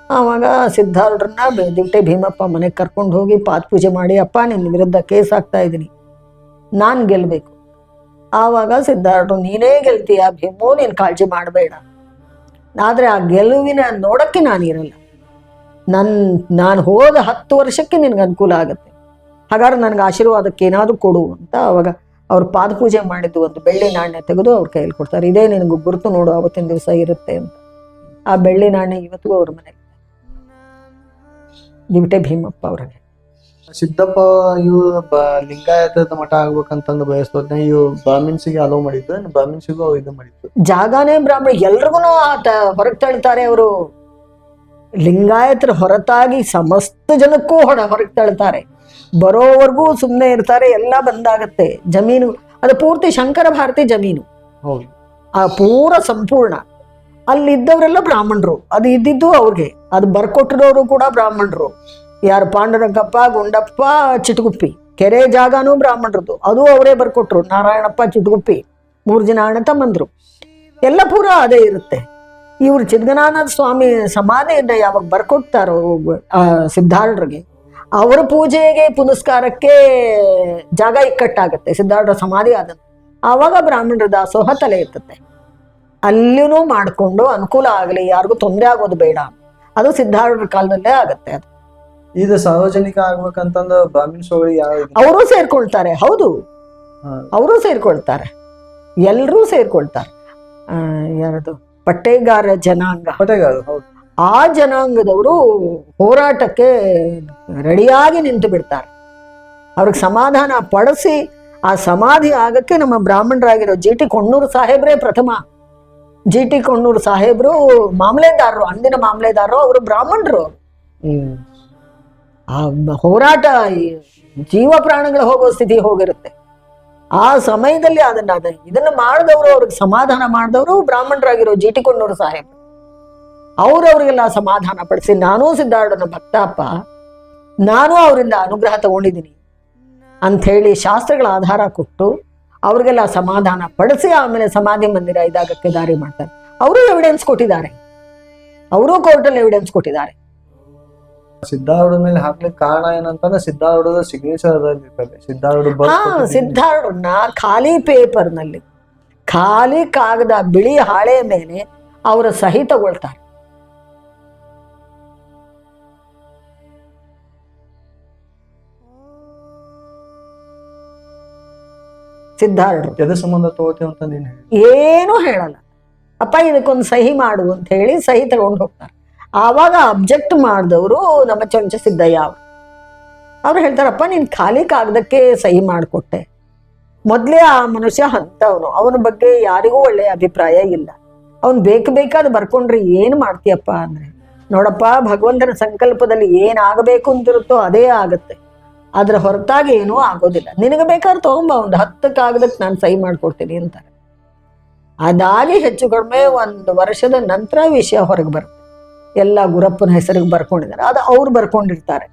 ಆವಾಗ ಸಿದ್ಧಾರ್ಥರನ್ನ ದಿಟ್ಟೆ ಭೀಮಪ್ಪ ಮನೆಗೆ ಕರ್ಕೊಂಡು ಹೋಗಿ ಪಾತ್ ಪೂಜೆ ಮಾಡಿ, ಅಪ್ಪ ನಿನ್ನ ವಿರುದ್ಧ ಕೇಸ್ ಆಗ್ತಾ ಇದ್ದೀನಿ. ನಾನು ಗೆಲ್ಲಬೇಕು ಆವಾಗ ಸಿದ್ಧಾರ್ಥರು ನೀನೇ ಗೆಲ್ತೀಯ ಭೀಮೋ, ನೀನು ಕಾಳಜಿ ಮಾಡಬೇಡ. ಆದರೆ ಆ ಗೆಲುವಿನ ನೋಡಕ್ಕೆ ನಾನಿರಲ್ಲ ನನ್ನ ನಾನು ಹೋದ ಹತ್ತು ವರ್ಷಕ್ಕೆ ನಿನಗೆ ಅನುಕೂಲ ಆಗುತ್ತೆ. ಹಾಗಾದ್ರೆ ನನಗೆ ಆಶೀರ್ವಾದಕ್ಕೆ ಏನಾದರೂ ಕೊಡು ಅಂತ ಅವಾಗ ಅವ್ರು ಪಾದಪೂಜೆ ಮಾಡಿದ್ದು ಒಂದು ಬೆಳ್ಳಿ ನಾಣ್ಯ ತೆಗೆದು ಅವ್ರ ಕೈಯಲ್ಲಿ ಕೊಡ್ತಾರೆ. ಇದೇ ನಿನಗೆ ಗುರುತು ನೋಡು ಅವತ್ತಿನ ದಿವಸ ಇರುತ್ತೆ ಅಂತ. ಆ ಬೆಳ್ಳಿ ನಾಣ್ಯ ಇವತ್ತಿಗೂ ಅವ್ರ ಮನೆಗೆ ನಿಮಿಟೆ ಭೀಮಪ್ಪ ಅವ್ರಿಗೆ. ಸಿದ್ದಪ್ಪ ಇವು ಬ ಲಿಂಗಾಯತದ ಮಠ ಆಗ್ಬೇಕಂತಂದು ಬಯಸ್ತೋದ್ನ ಇವು ಬ್ರಾಹ್ಮಿನ್ಸಿಗೆ ಅಲೋ ಮಾಡಿದ್ದು ಬ್ರಾಹ್ಮಿನ್ಸಿಗೂ ಇದು ಮಾಡಿದ್ದು. ಜಾಗಾನೇ ಬ್ರಾಹ್ಮಣ ಎಲ್ರಿಗೂ ಆತ ಹೊರಗೆ ತಳ್ತಾರೆ ಅವರು. ಲಿಂಗಾಯತರ ಹೊರತಾಗಿ ಸಮಸ್ತ ಜನಕ್ಕೂ ಹೊರ ಹೊರಗೆ ತಳ್ತಾರೆ. ಬರೋವರೆಗೂ ಸುಮ್ಮನೆ ಇರ್ತಾರೆ ಎಲ್ಲ ಬಂದಾಗತ್ತೆ. ಜಮೀನು ಅದು ಪೂರ್ತಿ ಶಂಕರ ಭಾರತಿ ಜಮೀನು. ಆ ಪೂರ ಸಂಪೂರ್ಣ. ಅಲ್ಲಿದ್ದವರೆಲ್ಲ ಬ್ರಾಹ್ಮಣರು. ಅದು ಇದ್ದಿದ್ದು ಅವ್ರಿಗೆ. ಅದು ಬರ್ಕೊಟ್ಟಿರೋರು ಕೂಡ ಬ್ರಾಹ್ಮಣರು. ಯಾರು ಪಾಂಡುರಂಗಪ್ಪ ಗುಂಡಪ್ಪ ಚಿಟಗುಪ್ಪಿ. ಕೆರೆ ಜಾಗನೂ ಬ್ರಾಹ್ಮಣರದ್ದು. ಅದು ಅವರೇ ಬರ್ಕೊಟ್ರು. ನಾರಾಯಣಪ್ಪ ಚಿಟಗುಪ್ಪಿ. ಮೂರು ಜನ ಅಣ್ಣ ತಮ್ಮಂದ್ರು. ಎಲ್ಲ ಪೂರ ಅದೇ ಇರುತ್ತೆ. ಇವರು ಚಿದ್ಗನಾನಂದ ಸ್ವಾಮಿ ಸಮಾಧಿಯಿಂದ ಯಾವಾಗ ಬರ್ಕೊಡ್ತಾರೋ ಆ, ಸಿದ್ಧಾರ್ಢರಿಗೆ ಅವರ ಪೂಜೆಗೆ ಪುನಸ್ಕಾರಕ್ಕೆ ಜಾಗ ಇಕ್ಕಟ್ಟಾಗತ್ತೆ ಸಿದ್ಧಾರ್ಢ ಸಮಾಧಿ ಆದ ಆವಾಗ ಬ್ರಾಹ್ಮಣರ ದಾಸೋಹ ತಲೆ ಇರ್ತದೆ ಅಲ್ಲಿನೂ ಮಾಡಿಕೊಂಡು ಅನುಕೂಲ ಆಗಲಿ ಯಾರಿಗೂ ತೊಂದರೆ ಆಗೋದು ಬೇಡ. ಅದು ಸಿದ್ಧಾರ್ಢರ ಕಾಲದಲ್ಲೇ ಆಗತ್ತೆ ಅದು. ಇದು ಸಾರ್ವಜನಿಕ ಆಗ್ಬೇಕಂತಂದ ಬ್ರಾಹ್ಮಣ ಸೋಳಿ? ಅವರು ಸೇರ್ಕೊಳ್ತಾರೆ ಹೌದು. ಅವರು ಸೇರ್ಕೊಳ್ತಾರೆ. ಎಲ್ಲರೂ ಸೇರ್ಕೊಳ್ತಾರೆ. ಯಾರದು? ಪಟ್ಟೇಗಾರ ಜನಾಂಗ. ಪಟ್ಟೆಗಾರ ಹೌದು. ಆ ಜನಾಂಗದವರು ಹೋರಾಟಕ್ಕೆ ರೆಡಿಯಾಗಿ ನಿಂತು ಬಿಡ್ತಾರೆ. ಅವ್ರಿಗೆ ಸಮಾಧಾನ ಪಡಿಸಿ ಆ ಸಮಾಧಿ ಆಗಕ್ಕೆ ನಮ್ಮ ಬ್ರಾಹ್ಮಣರಾಗಿರೋ ಜಿ ಟಿ ಕೊಣ್ಣೂರು ಸಾಹೇಬ್ರೇ ಪ್ರಥಮ. ಜಿ ಟಿ ಕೊಣ್ಣೂರು ಸಾಹೇಬ್ರು ಮಾಮಲೆದಾರರು, ಅಂದಿನ ಮಾಮಲೆದಾರರು, ಅವರು ಬ್ರಾಹ್ಮಣರು. ಹ್ಮ್ ಆ ಹೋರಾಟ ಜೀವ ಪ್ರಾಣಗಳು ಹೋಗೋ ಸ್ಥಿತಿ ಹೋಗಿರುತ್ತೆ. ಆ ಸಮಯದಲ್ಲಿ ಅದನ್ನ ಅದ- ಇದನ್ನ ಮಾಡಿದವರು ಅವ್ರಿಗೆ ಸಮಾಧಾನ ಮಾಡಿದವರು ಬ್ರಾಹ್ಮಣರಾಗಿರೋ ಜಿ ಟಿ ಕೊಣ್ಣೂರು ಸಾಹೇಬ್ ಅವ್ರವ್ರಿಗೆಲ್ಲ ಸಮಾಧಾನ ಪಡಿಸಿ. ನಾನೂ ಸಿದ್ಧಾರ್ಢನ ಭಕ್ತಪ್ಪ. ನಾನು ಅವರಿಂದ ಅನುಗ್ರಹ ತಗೊಂಡಿದ್ದೀನಿ ಅಂಥೇಳಿ ಶಾಸ್ತ್ರಗಳ ಆಧಾರ ಕೊಟ್ಟು ಅವ್ರಿಗೆಲ್ಲ ಸಮಾಧಾನ ಪಡಿಸಿ ಆಮೇಲೆ ಸಮಾಧಿ ಮಂದಿರ ಇದಾಗಕ್ಕೆ ದಾರಿ ಮಾಡ್ತಾರೆ. ಅವರು ಎವಿಡೆನ್ಸ್ ಕೊಟ್ಟಿದ್ದಾರೆ. ಅವರು ಕೋರ್ಟಲ್ಲಿ ಎವಿಡೆನ್ಸ್ ಕೊಟ್ಟಿದ್ದಾರೆ. ಸಿದ್ಧಾರೂಢ ಮೇಲೆ ಹಾಕ್ಲಿಕ್ಕೆ ಕಾರಣ ಏನಂತಂದ್ರೆ ಸಿದ್ಧಾರೂಢದ ಸಿಗ್ನೇಚರ್ ಸಿದ್ಧಾರೂಢ ಹಾ ಸಿದ್ಧಾರ್ಥನ ಖಾಲಿ ಪೇಪರ್ನಲ್ಲಿ ಖಾಲಿ ಕಾಗದ ಬಿಳಿ ಹಾಳೆ ಮೇಲೆ ಅವರ ಸಹಿ ತಗೊಳ್ತಾರೆ. ಸಿದ್ಧಾರ್ಥರು ಎದ ಸಂಬಂಧ ತಗೋತೀವಿ ಅಂತ ನೀನು ಏನೂ ಹೇಳಲ್ಲ. ಅಪ್ಪ ಇದಕ್ಕೊಂದು ಸಹಿ ಮಾಡು ಅಂತ ಹೇಳಿ ಸಹಿ ತಗೊಂಡು ಹೋಗ್ತಾರೆ. ಆವಾಗ ಅಬ್ಜೆಕ್ಟ್ ಮಾಡಿದವರು ನಮ್ಮ ಚೊಂಚ ಸಿದ್ದಯ್ಯ ಅವರು. ಅವ್ರು ಹೇಳ್ತಾರಪ್ಪ ನೀನು ಖಾಲಿ ಕಾಗದಕ್ಕೆ ಸಹಿ ಮಾಡಿಕೊಟ್ಟೆ. ಮೊದಲೇ ಆ ಮನುಷ್ಯ ಅಂತವನು ಅವನ ಬಗ್ಗೆ ಯಾರಿಗೂ ಒಳ್ಳೆಯ ಅಭಿಪ್ರಾಯ ಇಲ್ಲ. ಅವನು ಬೇಕು ಬೇಕಾದ ಬರ್ಕೊಂಡ್ರೆ ಏನು ಮಾಡ್ತೀಯಪ್ಪ ಅಂದರೆ. ನೋಡಪ್ಪ ಭಗವಂತನ ಸಂಕಲ್ಪದಲ್ಲಿ ಏನಾಗಬೇಕು ಅಂತಿರುತ್ತೋ ಅದೇ ಆಗುತ್ತೆ. ಅದ್ರ ಹೊರತಾಗಿ ಏನೂ ಆಗೋದಿಲ್ಲ. ನಿನಗೆ ಬೇಕಾದ್ರೆ ತಗೊಂಬ, ಒಂದು ಹತ್ತು ಕಾಗದಕ್ಕೆ ನಾನು ಸಹಿ ಮಾಡ್ಕೊಡ್ತೀನಿ ಅಂತಾರೆ. ಅದಾಗಿ ಹೆಚ್ಚು ಕಡಿಮೆ ಒಂದು ವರ್ಷದ ನಂತರ ವಿಷಯ ಹೊರಗೆ ಬರುತ್ತೆ. ಎಲ್ಲ ಗುರಪ್ಪನ ಹೆಸರಿಗೆ ಬರ್ಕೊಂಡಿದ್ದಾರೆ. ಅದು ಅವ್ರು ಬರ್ಕೊಂಡಿರ್ತಾರೆ.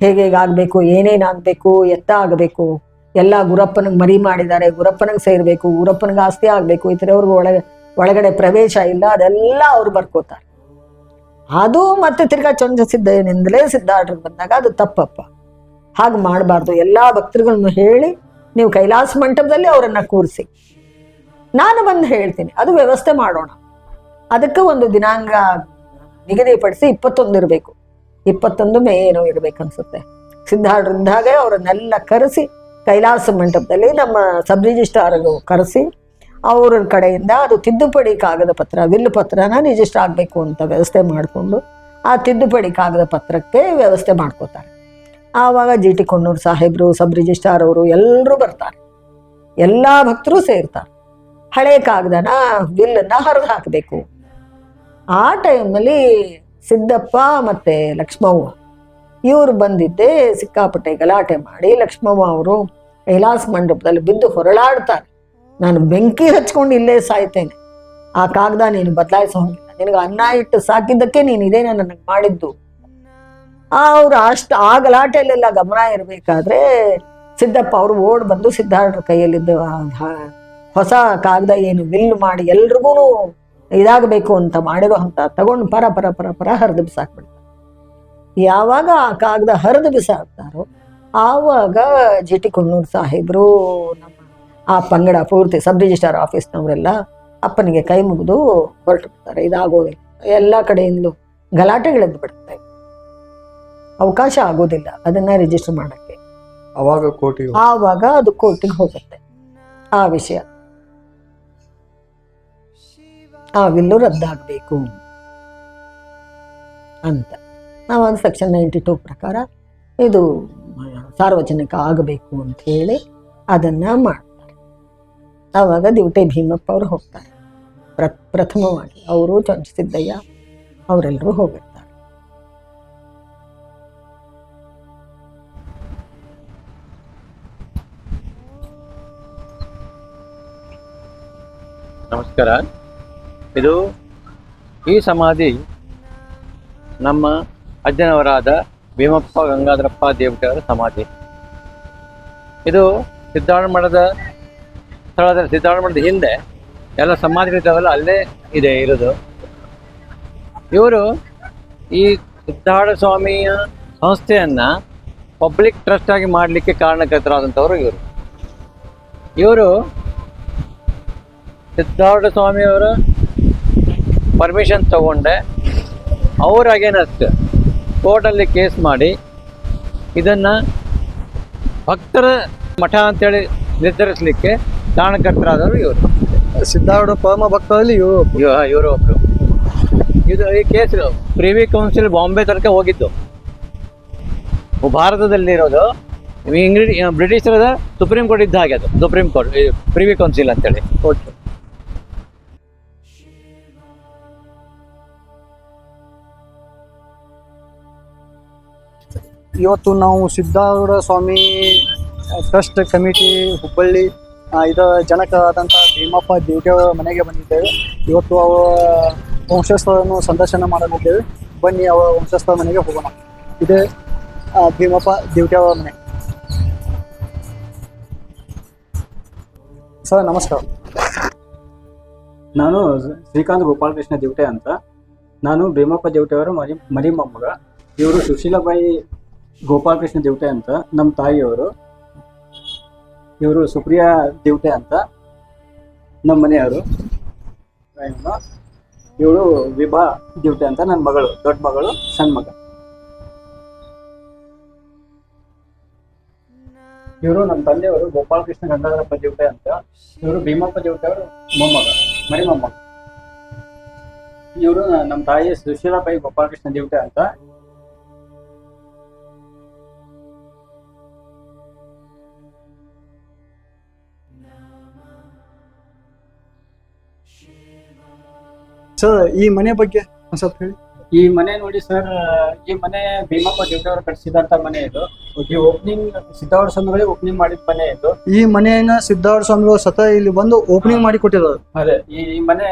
ಹೇಗೆ ಆಗಬೇಕು ಏನೇನಾಗಬೇಕು ಎತ್ತ ಆಗಬೇಕು. ಎಲ್ಲ ಗುರಪ್ಪನಿಗೆ ಮರಿ ಮಾಡಿದ್ದಾರೆ, ಗುರಪ್ಪನಿಗೆ ಸೇರಬೇಕು, ಗುರಪ್ಪನಿಗೆ ಆಸ್ತಿ ಆಗಬೇಕು. ಈ ಥರವ್ರಿಗೆ ಒಳಗೆ, ಒಳಗಡೆ ಪ್ರವೇಶ ಇಲ್ಲ, ಅದೆಲ್ಲ ಅವ್ರು ಬರ್ಕೋತಾರೆ. ಅದು ಮತ್ತೆ ತಿರ್ಗಾ ಚೊಂಚ ಸಿದ್ಧ ಏನಿಂದಲೇ ಸಿದ್ಧಾರ್ಡ್ರಿಗೆ ಬಂದಾಗ ಅದು ತಪ್ಪಪ್ಪ. ಹಾಗೆ ಮಾಡಬಾರ್ದು. ಎಲ್ಲ ಭಕ್ತರುಗಳನ್ನು ಹೇಳಿ ನೀವು ಕೈಲಾಸ ಮಂಟಪದಲ್ಲಿ ಅವರನ್ನು ಕೂರಿಸಿ. ನಾನು ಬಂದು ಹೇಳ್ತೀನಿ, ಅದು ವ್ಯವಸ್ಥೆ ಮಾಡೋಣ. ಅದಕ್ಕೆ ಒಂದು ದಿನಾಂಕ ನಿಗದಿಪಡಿಸಿ ಇಪ್ಪತ್ತೊಂದು ಇರಬೇಕು. ಇಪ್ಪತ್ತೊಂದು ಮೇ ಏನೋ ಇರಬೇಕನ್ಸುತ್ತೆ ಅನ್ಸುತ್ತೆ. ಸಿದ್ಧಾರ್ಥಿದ್ದಾಗ ಅವರನ್ನೆಲ್ಲ ಕರೆಸಿ ಕೈಲಾಸ ಮಂಟಪದಲ್ಲಿ ನಮ್ಮ ಸಬ್ ರಿಜಿಸ್ಟ್ರಾರ್ ಕರೆಸಿ ಅವ್ರ ಕಡೆಯಿಂದ ಅದು ತಿದ್ದುಪಡಿ ಕಾಗದ ಪತ್ರ, ವಿಲ್ ಪತ್ರನ ರಿಜಿಸ್ಟರ್ ಆಗಬೇಕು ಅಂತ ವ್ಯವಸ್ಥೆ ಮಾಡಿಕೊಂಡು ಆ ತಿದ್ದುಪಡಿ ಕಾಗದ ಪತ್ರಕ್ಕೆ ವ್ಯವಸ್ಥೆ ಮಾಡ್ಕೋತಾರೆ. ಆವಾಗ ಜಿ ಟಿ ಕೊಣ್ಣೂರು ಸಾಹೇಬರು, ಸಬ್ ರಿಜಿಸ್ಟ್ರಾರ್ ಅವರು ಎಲ್ಲರೂ ಬರ್ತಾರೆ. ಎಲ್ಲ ಭಕ್ತರು ಸೇರ್ತಾರೆ. ಹಳೆ ಕಾಗದನ, ಬಿಲ್ಲನ್ನ ಹರಿದು ಹಾಕಬೇಕು. ಆ ಟೈಮಲ್ಲಿ ಸಿದ್ದಪ್ಪ ಮತ್ತೆ ಲಕ್ಷ್ಮವ್ವ, ಇವರು ಬಂದಿದ್ದೆ ಸಿಕ್ಕಾಪಟ್ಟೆ ಗಲಾಟೆ ಮಾಡಿ ಲಕ್ಷ್ಮವ್ವ ಅವರು ಕೈಲಾಸ ಮಂಟಪದಲ್ಲಿ ಬಿದ್ದು ಹೊರಳಾಡ್ತಾರೆ. ನಾನು ಬೆಂಕಿ ಹಚ್ಕೊಂಡು ಇಲ್ಲೇ ಸಾಯ್ತೇನೆ. ಆ ಕಾಗದ ನೀನು ಬದಲಾಯಿಸೋ ಹೋಗಿಲ್ಲ. ನಿನಗೆ ಅನ್ನ ಇಟ್ಟು ಸಾಕಿದ್ದಕ್ಕೆ ನೀನು ಇದೇನ ನನಗೆ ಮಾಡಿದ್ದು. ಅವ್ರು ಅಷ್ಟು ಆ ಗಲಾಟೆಯಲ್ಲೆಲ್ಲ ಗಮನ ಇರಬೇಕಾದ್ರೆ ಸಿದ್ದಪ್ಪ ಅವರು ಓಡ್ ಬಂದು ಸಿದ್ಧಾರ್ಥ ಕೈಯಲ್ಲಿದ್ದ ಹೊಸ ಕಾಗದ ಏನು ವಿಲ್ ಮಾಡಿ ಎಲ್ರಿಗೂ ಇದಾಗಬೇಕು ಅಂತ ಮಾಡಿರೋ ಅಂತ ತಗೊಂಡು ಪರ ಪರ ಪರ ಪರ ಹರಿದು ಬಿಸಾಕ್ಬಿಡ್ತಾರೆ. ಯಾವಾಗ ಆ ಕಾಗದ ಹರಿದು ಬಿಸಾಕ್ತಾರೋ ಆವಾಗ ಜಿ ಟಿ ಕುನ್ನೂರು ಸಾಹೇಬರು ನಮ್ಮ ಆ ಪಂಗಡ ಪೂರ್ತಿ ಸಬ್ ರಿಜಿಸ್ಟ್ರಾರ್ ಆಫೀಸ್ನವರೆಲ್ಲ ಅಪ್ಪನಿಗೆ ಕೈ ಮುಗಿದು ಹೊರಟು ಬಿಡ್ತಾರೆ ಇದಾಗೋದಿಲ್ಲ. ಎಲ್ಲ ಕಡೆಯಿಂದಲೂ ಗಲಾಟೆಗಳೆದ್ದು ಬಿಡುತ್ತೆ. ಅವಕಾಶ ಆಗೋದಿಲ್ಲ ಅದನ್ನ ರಿಜಿಸ್ಟರ್ ಮಾಡಕ್ಕೆ. ಅವಾಗ ಕೋರ್ಟಿಗೆ ಆವಾಗ ಅದು ಕೋರ್ಟಿಗೆ ಹೋಗುತ್ತೆ. ಆ ವಿಷಯ. ಆ ವಿಲ್ಲು ರದ್ದಾಗಬೇಕು. ಅಂತ. ನಾವಾಗ ಸೆಕ್ಷನ್ ನೈಂಟಿ ಟೂ ಪ್ರಕಾರ ಇದು ಸಾರ್ವಜನಿಕ ಆಗಬೇಕು ಅಂತ ಹೇಳಿ ಅದನ್ನ ಮಾಡ್ತಾರೆ. ಆವಾಗ ದಿವಟೆ ಭೀಮಪ್ಪ ಅವರು ಹೋಗ್ತಾರೆ. ಪ್ರ ಪ್ರಥಮವಾಗಿ. ಅವರು ಚಂಚಸಿದ್ದಯ್ಯ ಅವರೆಲ್ಲರೂ ಹೋಗಿರ್ತಾರೆ ನಮಸ್ಕಾರ. ಇದು ಈ ಸಮಾಧಿ ನಮ್ಮ ಅಜ್ಜನವರಾದ ಭೀಮಪ್ಪ ಗಂಗಾಧರಪ್ಪ ದೇವಟರ ಸಮಾಧಿ. ಇದು ಸಿದ್ಧಾರಮಠದ ಸ್ಥಳದ ಸ್ಥಳದಲ್ಲಿ ಸಿದ್ಧಾರಣ ಮಠದ ಹಿಂದೆ ಎಲ್ಲ ಸಮಾಧಿಗಳಿದ್ದಾವಲ್ಲ, ಅಲ್ಲೇ ಇದೆ ಇರೋದು. ಇವರು ಈ ಸಿದ್ಧಾರ್ಥ ಸ್ವಾಮಿಯ ಸಂಸ್ಥೆಯನ್ನು ಪಬ್ಲಿಕ್ ಟ್ರಸ್ಟ್ ಆಗಿ ಮಾಡಲಿಕ್ಕೆ ಕಾರಣಕರ್ತರಾದಂಥವ್ರು ಇವರು. ಇವರು ಸಿದ್ಧಾರ್ಥ ಸ್ವಾಮಿಯವರ ಪರ್ಮಿಷನ್ ತಗೊಂಡೆ. ಅವ್ರ ಅಗೇನಸ್ಟ್ ಕೋರ್ಟಲ್ಲಿ ಕೇಸ್ ಮಾಡಿ ಇದನ್ನು ಭಕ್ತರ ಮಠ ಅಂತೇಳಿ ನಿರ್ಧರಿಸಲಿಕ್ಕೆ ಕಾರಣಕರ್ತರಾದವರು ಇವರು. ಸಿದ್ಧಾರ್ಥ ಪರಮ ಭಕ್ತರಲ್ಲಿ ಇವರು ಇವರು ಒಬ್ಬರು ಇದು ಈ ಕೇಸ್ ಪ್ರಿವಿ ಕೌನ್ಸಿಲ್ ಬಾಂಬೆ ತನಕ ಹೋಗಿದ್ದು. ಭಾರತದಲ್ಲಿರೋದು ಇಂಗ್ಲಿಷ್ ಬ್ರಿಟಿಷರದ ಸುಪ್ರೀಂ ಕೋರ್ಟ್ ಇದ್ದ ಹಾಗೆ ಅದು. ಸುಪ್ರೀಂ ಕೋರ್ಟ್ ಪ್ರಿವಿ ಕೌನ್ಸಿಲ್ ಅಂತೇಳಿ. ಓಕೆ ಇವತ್ತು ನಾವು ಸಿದ್ಧಾರೂಢ ಸ್ವಾಮಿ ಟ್ರಸ್ಟ್ ಕಮಿಟಿ ಹುಬ್ಬಳ್ಳಿ ಇದ ಇದರ ಜನಕರಾದಂಥ ಭೀಮಪ್ಪ ದೇವದೇವ ಮನೆಗೆ ಬಂದಿದ್ದೇವೆ. ಇವತ್ತು ಅವರ ವಂಶಸ್ಥರನ್ನು ಸಂದರ್ಶನ ಮಾಡಲಿದ್ದೇವೆ. ಬನ್ನಿ ಅವರ ವಂಶಸ್ಥರ ಮನೆಗೆ ಹೋಗೋಣ. ಇದೇ ಭೀಮಪ್ಪ ದೇವದೇವ ಮನೆ. ಸರ್, ನಮಸ್ಕಾರ. ನಾನು ಶ್ರೀಕಾಂತ್ ಗೋಪಾಲಕೃಷ್ಣ ದೇವಟೆ ಅಂತ. ನಾನು ಭೀಮಪ್ಪ ದೇವಟೆಯವರ ಮರಿ ಮರಿ ಮೊಮ್ಮಗ ಇವರು ಸುಶೀಲಾಬಾಯಿ ಗೋಪಾಲಕೃಷ್ಣ ದೇವತೆ ಅಂತ ನಮ್ಮ ತಾಯಿಯವರು. ಇವರು ಸುಪ್ರಿಯಾ ದಿವಟೆ ಅಂತ ನಮ್ಮ ಮನೆಯವರು. ಇವಳು ವಿಭಾ ದೇವತೆ ಅಂತ ನನ್ನ ಮಗಳು, ದೊಡ್ಡ ಮಗಳು, ಸಣ್ಣ ಮಗ. ಇವರು ನಮ್ಮ ತಂದೆಯವರು ಗೋಪಾಲಕೃಷ್ಣ ಗಂಗಾಧರಪ್ಪ ದೇವತೆ ಅಂತ, ಇವರು ಭೀಮಪ್ಪ ದೇವತೆ ಅವರು ಮೊಮ್ಮಗ ಮರಿ ಮೊಮ್ಮಗ ಇವರು ನಮ್ಮ ತಾಯಿ ಸುಶೀಲಾಬಾಯಿ ಗೋಪಾಲಕೃಷ್ಣ ದೇವತೆ ಅಂತ ಸರ್ ಈ ಮನೆ ಬಗ್ಗೆ ಒಂದು ಸ್ವಲ್ಪ ಹೇಳಿ. ಈ ಮನೆ ನೋಡಿ ಸರ್ ಈ ಮನೆ ಭೀಮಪ್ಪ ದೇವರು ಕಟ್ಟಿಸಿದಂತ ಮನೆ ಇದು. ಈ ಓಪನಿಂಗ್ ಸಿದ್ದಾವರ ಸ್ವಾಮಿಗಳೇ ಓಪನಿಂಗ್ ಮಾಡಿದ ಮನೆ ಇದು. ಈ ಮನೆಯನ್ನ ಸಿದ್ಧಾರ್ಥ ಸ್ವಾಮಿಗಳು ಸತ ಇಲ್ಲಿ ಬಂದು ಓಪನಿಂಗ್ ಮಾಡಿ ಕೊಟ್ಟಿರೋದು. ಅದೇ ಈ ಈ ಮನೆ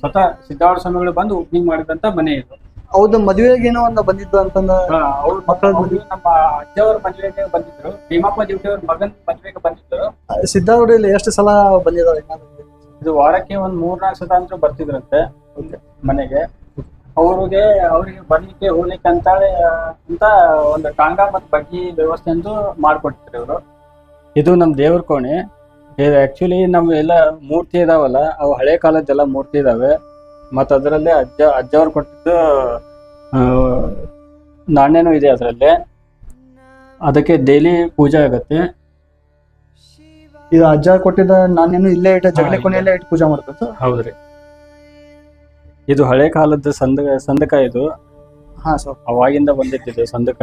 ಸ್ವತಃ ಸಿದ್ದಾವರ ಸ್ವಾಮಿಗಳು ಬಂದು ಓಪನಿಂಗ್ ಮಾಡಿದಂತ ಮನೆ ಇದು. ಅವ್ರದ್ದು ಮದುವೆಗೆ ಏನೋ ಒಂದು ಬಂದಿದ್ದು ಅಂತಂದ ಅವ್ರ ಮಕ್ಕಳ ಮಕ್ಕಳು ನಮ್ಮ ಅಜ್ಜವ್ರ ಮದುವೆಗೆ ಬಂದಿದ್ರು. ಭೀಮಪ್ಪ ದೇವರ ಮಗನ ಮದುವೆಗೆ ಬಂದಿದ್ರು. ಸಿದ್ಧಾರ್ಥ ಇಲ್ಲಿ ಎಷ್ಟು ಸಲ ಬಂದಿದ್ದಾರೆ? ಇದು ವಾರಕ್ಕೆ ಒಂದ್ ಮೂರ್ನಾಲ್ಕು ಸತ ಅಂತ ಬರ್ತಿದ್ರಂತೆ. ಮನೆಗೆ. ಅವ್ರಿಗೆ ಅವ್ರಿಗೆ ಬರ್ಲಿಕ್ಕೆ ಹೋಗ್ಲಿಕ್ಕೆ ಅಂತ ಅಂತ ಒಂದು ಟಾಂಗ ಮತ್ತು ಬಗ್ಗಿ ವ್ಯವಸ್ಥೆ ಅಂತೂ ಮಾಡ್ಕೊಟ್ಟಿದ್ರು ಇವರು. ಇದು ನಮ್ಮ ದೇವ್ರ ಕೋಣೆ. ಇದು ಆಕ್ಚುಲಿ ನಮ್ಮ ಎಲ್ಲ ಮೂರ್ತಿ ಇದಾವಲ್ಲ ಅವು ಹಳೆ ಕಾಲದ್ದೆಲ್ಲ ಮೂರ್ತಿ ಇದಾವೆ. ಮತ್ತು ಅದರಲ್ಲೇ ಅಜ್ಜ ಅಜ್ಜವ್ರು ಕೊಟ್ಟಿದ್ದು ನಾಣ್ಯನೂ ಇದೆ ಅದರಲ್ಲಿ. ಅದಕ್ಕೆ ಡೈಲಿ ಪೂಜೆ ಆಗತ್ತೆ. ಇದು ಅಜ್ಜ ಕೊಟ್ಟಿದ್ದ ನಾನೇನು ಇಲ್ಲೇ ಇಟ್ಟ ಜಗಳ ಕೊನೆಯಲ್ಲೇ ಇಟ್ಟು ಪೂಜೆ ಮಾಡ್ಬೇಕು ಹೌದ್ರಿ. ಇದು ಹಳೆ ಕಾಲದ ಸಂದ ಸಂದಕ ಇದು. ಹಾ ಸರ್ ಅವಾಗಿಂದ ಬಂದಿದ್ದು ಸಂದಕ.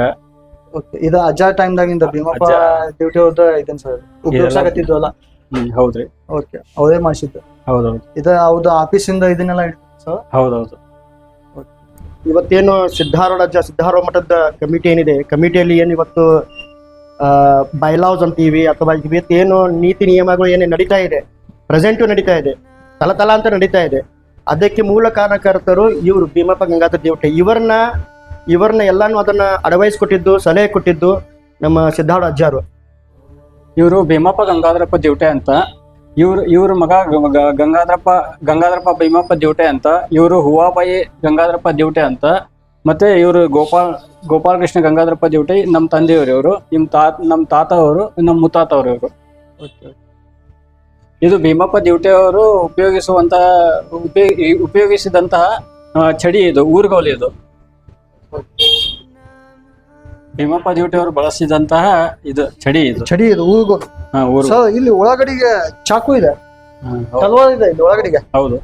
ಓಕೆ ಇದು ಅಜ್ಜ ಟೈಮ್ದಾಗಿಂದ ಭೀಮಪ್ಪ ಅಜ್ಜ. ಡ್ಯೂಟಿ ಹೋದ ಇದನ್ ಸರ್ ಉಪಯೋಗಿಸಾಕತ್ತಿದ್ವಲ್ಲ ಹ್ಮ್ ಹೌದ್ರಿ. ಓಕೆ ಅವರೇ ಮಾಡಿಸಿದ್ದು? ಹೌದೌದು. ಇದು ಅವ್ರದ್ದು ಆಫೀಸಿಂದ ಇದನ್ನೆಲ್ಲ ಸರ್ ಹೌದೌದು. ಇವತ್ತೇನು ಸಿದ್ಧಾರೂಢ ಅಜ್ಜ ಸಿದ್ಧಾರೂಢ ಮಠದ ಕಮಿಟಿ ಏನಿದೆ? ಕಮಿಟಿಯಲ್ಲಿ ಏನು ಇವತ್ತು ಬೈಲಾವ್ಸ್ ಅಂತೀವಿ ಅಥವಾ ಇವತ್ತೇನು ನೀತಿ ನಿಯಮಗಳು ಏನೇ ನಡೀತಾ ಇದೆ? ಪ್ರೆಸೆಂಟು ನಡೀತಾ ಇದೆ. ತಲತಲಾಂತ ನಡೀತಾ ಇದೆ. ಅದಕ್ಕೆ ಮೂಲ ಕಾರಣಕರ್ತರು ಇವರು ಭೀಮಪ್ಪ ಗಂಗಾಧರ ದೇವಟೆ. ಇವರನ್ನ ಇವರನ್ನ ಎಲ್ಲಾನು ಅದನ್ನ ಅಡ್ವೈಸ್ ಕೊಟ್ಟಿದ್ದು ಸಲಹೆ ಕೊಟ್ಟಿದ್ದು ನಮ್ಮ ಸಿದ್ಧಾರ್ಥ ಅಜ್ಜಾರು. ಇವರು ಭೀಮಪ್ಪ ಗಂಗಾಧರಪ್ಪ ದಿವಟೆ ಅಂತ ಇವ್ರು ಇವ್ರ ಮಗ ಗಂಗಾಧರಪ್ಪ ಗಂಗಾಧರಪ್ಪ ಭೀಮಪ್ಪ ದಿವಟೆ ಅಂತ ಇವರು ಹೂವಾಬಾಯಿ ಗಂಗಾಧರಪ್ಪ ದಿವಟೆ ಅಂತ ಮತ್ತೆ ಇವರು ಗೋಪಾಲ್ ಗೋಪಾಲಕೃಷ್ಣ ಗಂಗಾಧರಪ್ಪ ದಿವಟೆ ನಮ್ಮ ತಂದೆಯವರು ಇವರು ನಿಮ್ಮ ತಾತ ನಮ್ಮ ತಾತ ಅವರು ನಮ್ಮ ಮುತ್ತಾತ ಅವರು ಇವರು ಇದು ಭೀಮಪ್ಪ ದಿವಟೆ ಉಪಯೋಗಿಸುವಂತಹ ಉಪಯೋಗಿಸುವಂತ ಉಪಯೋಗಿ ಉಪಯೋಗಿಸಿದಂತಹ ಚಡಿ ಇದು ಊರುಗೋಲಿ ಇದು. ಭೀಮಪ್ಪ ದಿವಟೆ ಅವರು ಬಳಸಿದಂತಹ ಇದು ಚಡಿ ಇದು. ಚಡಿ ಇದು ಊರುಗೋಲು. ಹಾ, ಊರು ಸರ್ ಇಲ್ಲಿ ಒಳಗಡೆಗೆ ಚಾಕು ಇದೆ. ಹಾ, ಹೌದು. ತಲವಾರ್ ಇದೆ ಇಲ್ಲಿ ಒಳಗಡೆಗೆ. ಹೌದು.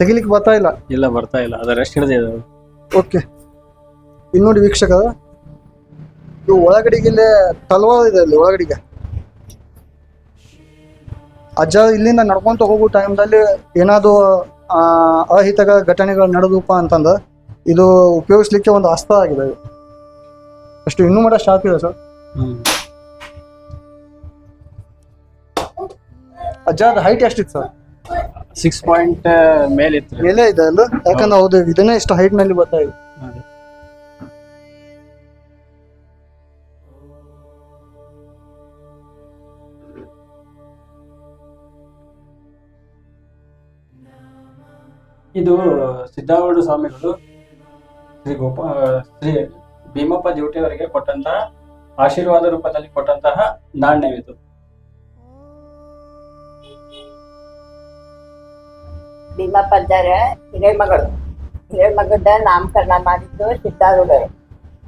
ತೆಗಿಲಿಕ್ಕೆ ಬರ್ತಾ ಇಲ್ಲ. ಇಲ್ಲ ಬರ್ತಾ ಇಲ್ಲ. ಅದರ ರೆಸ್ಟ್ ಹಿಡಿದಿದೆ ಅದು. ಓಕೆ. ಇಲ್ಲಿ ನೋಡಿ ವೀಕ್ಷಕ ಇದು ಒಳಗಡೆಗೆ ಇಲ್ಲೇ ತಲವಾರ್ ಇದೆ ಇಲ್ಲಿ ಒಳಗಡೆಗೆ. ಅಜ್ಜ ಇಲ್ಲಿಂದ ನಡ್ಕೊಂತ ಹೋಗೋ ಟೈಮ್ದಲ್ಲಿ ಏನಾದ್ರು ಆ, ಅಹಿತಕ ಘಟನೆಗಳು ನಡೆದಪ್ಪ ಅಂತಂದ ಇದು ಉಪಯೋಗಿಸ್ಲಿಕ್ಕೆ ಒಂದು ಅಸ್ತ ಆಗಿದೆ. ಅಷ್ಟು ಇನ್ನೂ ಮಟ್ಟ ಶಾಪ್ ಇದೆ ಸರ್. ಅಜ್ಜ ಹೈಟ್ ಎಷ್ಟಿತ್ತು ಸರ್? ಸಿಕ್ಸ್ ಪಾಯಿಂಟ್ ಮೇಲೆ ಇತ್ತು. ಮೇಲೆ ಇದೆ ಅಲ್ಲ? ಯಾಕಂದ್ರೆ ಹೌದು ಇದನ್ನೇ ಇಷ್ಟು ಹೈಟ್ನಲ್ಲಿ ಬರ್ತಾ ಇದೆ. ಇದು ಸಿದ್ದಾರೂಢ ಸ್ವಾಮಿಗಳು ಶ್ರೀ ಗೋಪಾ ಶ್ರೀ ಭೀಮಪ್ಪ ಅವರಿಗೆ ಕೊಟ್ಟಂತಹ ಆಶೀರ್ವಾದ ರೂಪದಲ್ಲಿ ಕೊಟ್ಟಂತಹ ನಾಣ್ಯವಿದು. ಮಗಳು ಹಿರೇಮಗಳು. ಹಿರೇಮಗದ ನಾಮಕರಣ ಮಾಡಿದ್ದು ಸಿದ್ದಾರೂಢರು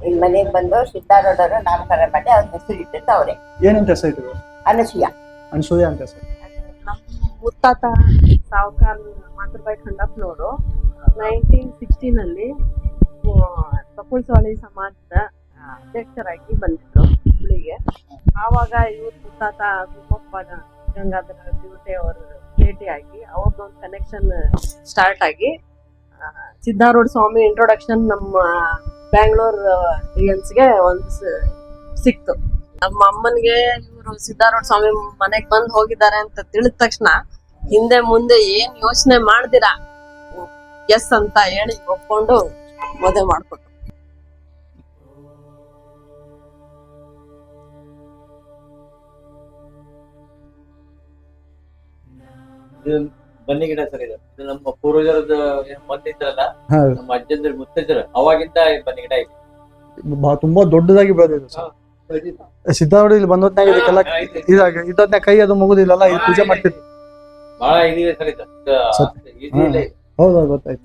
ಇಲ್ಲಿ ಮನೆಗೆ ಬಂದು ಸಿದ್ದಾರೂಢರು ನಾಮಕರಣ ಮಾಡಿ ಅವ್ರ ಹೆಸರು ಇಟ್ಟಿದ್ದು ಅವರೇ. ಏನಂತ ಹೆಸರು ಅನಸೂಯ ಅನಸೂಯ. ಅನ್ಸೂಯ ಅಂತ ಹೆಸರು. ನಮ್ಮ ಮುತ್ತಾತ ಸಾವುಕಾರ ಮಾತೃಬಾಯಿ ಖಂಡಪ್ಪನವರು ನೈನ್ಟೀನ್ ಸಿಕ್ಸ್ಟೀನಲ್ಲಿ ಕಪುಳ್ಸವಾಳಿ ಸಮಾಜದ ಅಧ್ಯಕ್ಷರಾಗಿ ಬಂದಿದ್ರು ಹುಬ್ಳಿಗೆ. ಆವಾಗ ಇವ್ರ ಮುತ್ತಾತ ತಿಮ್ಮಪ್ಪ ಗಂಗಾಧರ ಅವರು ಆಗಿ ಅವ್ರದ್ದೊಂದು ಕನೆಕ್ಷನ್ ಸ್ಟಾರ್ಟ್ ಆಗಿ ಸಿದ್ಧಾರೂಢ ಸ್ವಾಮಿ ಇಂಟ್ರೊಡಕ್ಷನ್ ನಮ್ಮ ಬ್ಯಾಂಗ್ಳೂರ್ಗೆ ಒಂದು ಸಿಕ್ತು. ನಮ್ಮ ಅಮ್ಮನಿಗೆ ಇವರು ಸಿದ್ಧಾರೂಢ ಸ್ವಾಮಿ ಮನೆಗೆ ಬಂದ್ ಹೋಗಿದ್ದಾರೆ ಅಂತ ತಿಳಿದ ತಕ್ಷಣ ಹಿಂದೆ ಮುಂದೆ ಏನ್ ಯೋಚನೆ ಮಾಡ್ದಿರಾ ಎಸ್ ಅಂತ ಹೇಳಿ ಒಪ್ಕೊಂಡು ಮದುವೆ ಮಾಡ್ಕೊಟ್ಟು ಇದು ಬನ್ನಿ ಗಿಡ ಸರ್ ಇದು. ಇದು ನಮ್ಮ ಪೂರ್ವಜರದ ಏನ್ ಬಂದಿದ್ರಲ್ಲ. ನಮ್ಮ ಅಜ್ಜಂದ್ರ ಮುತ್ತಜ್ಜರ ಅವಾಗಿಂದ ಈ ಬನ್ನಿ ಗಿಡ ಐತಿ ತುಂಬಾ ದೊಡ್ಡದಾಗಿ ಬೆಳೆದಿದೆ ಸರ್. ಸಿದ್ಧಾರೂಢ ಇಲ್ಲಿ ಬಂದೊತ್ನಾಗ ಇದಕ್ಕೆಲ್ಲ ಇದಾಗ ಇದೊತ್ನಾಗ ಕೈ ಅದು ಮುಗುದಿಲ್ಲಲ್ಲ ಇದು ಪೂಜೆ ಮಾಡ್ತಿದ್ರು ಬಹಳ ಇದಿದೆ ಸರ್ ಇದು. ಸತ್ಯ. ಈಸಿ ಇಲ್ಲ ಗೊತ್ತಾಯ್ತು.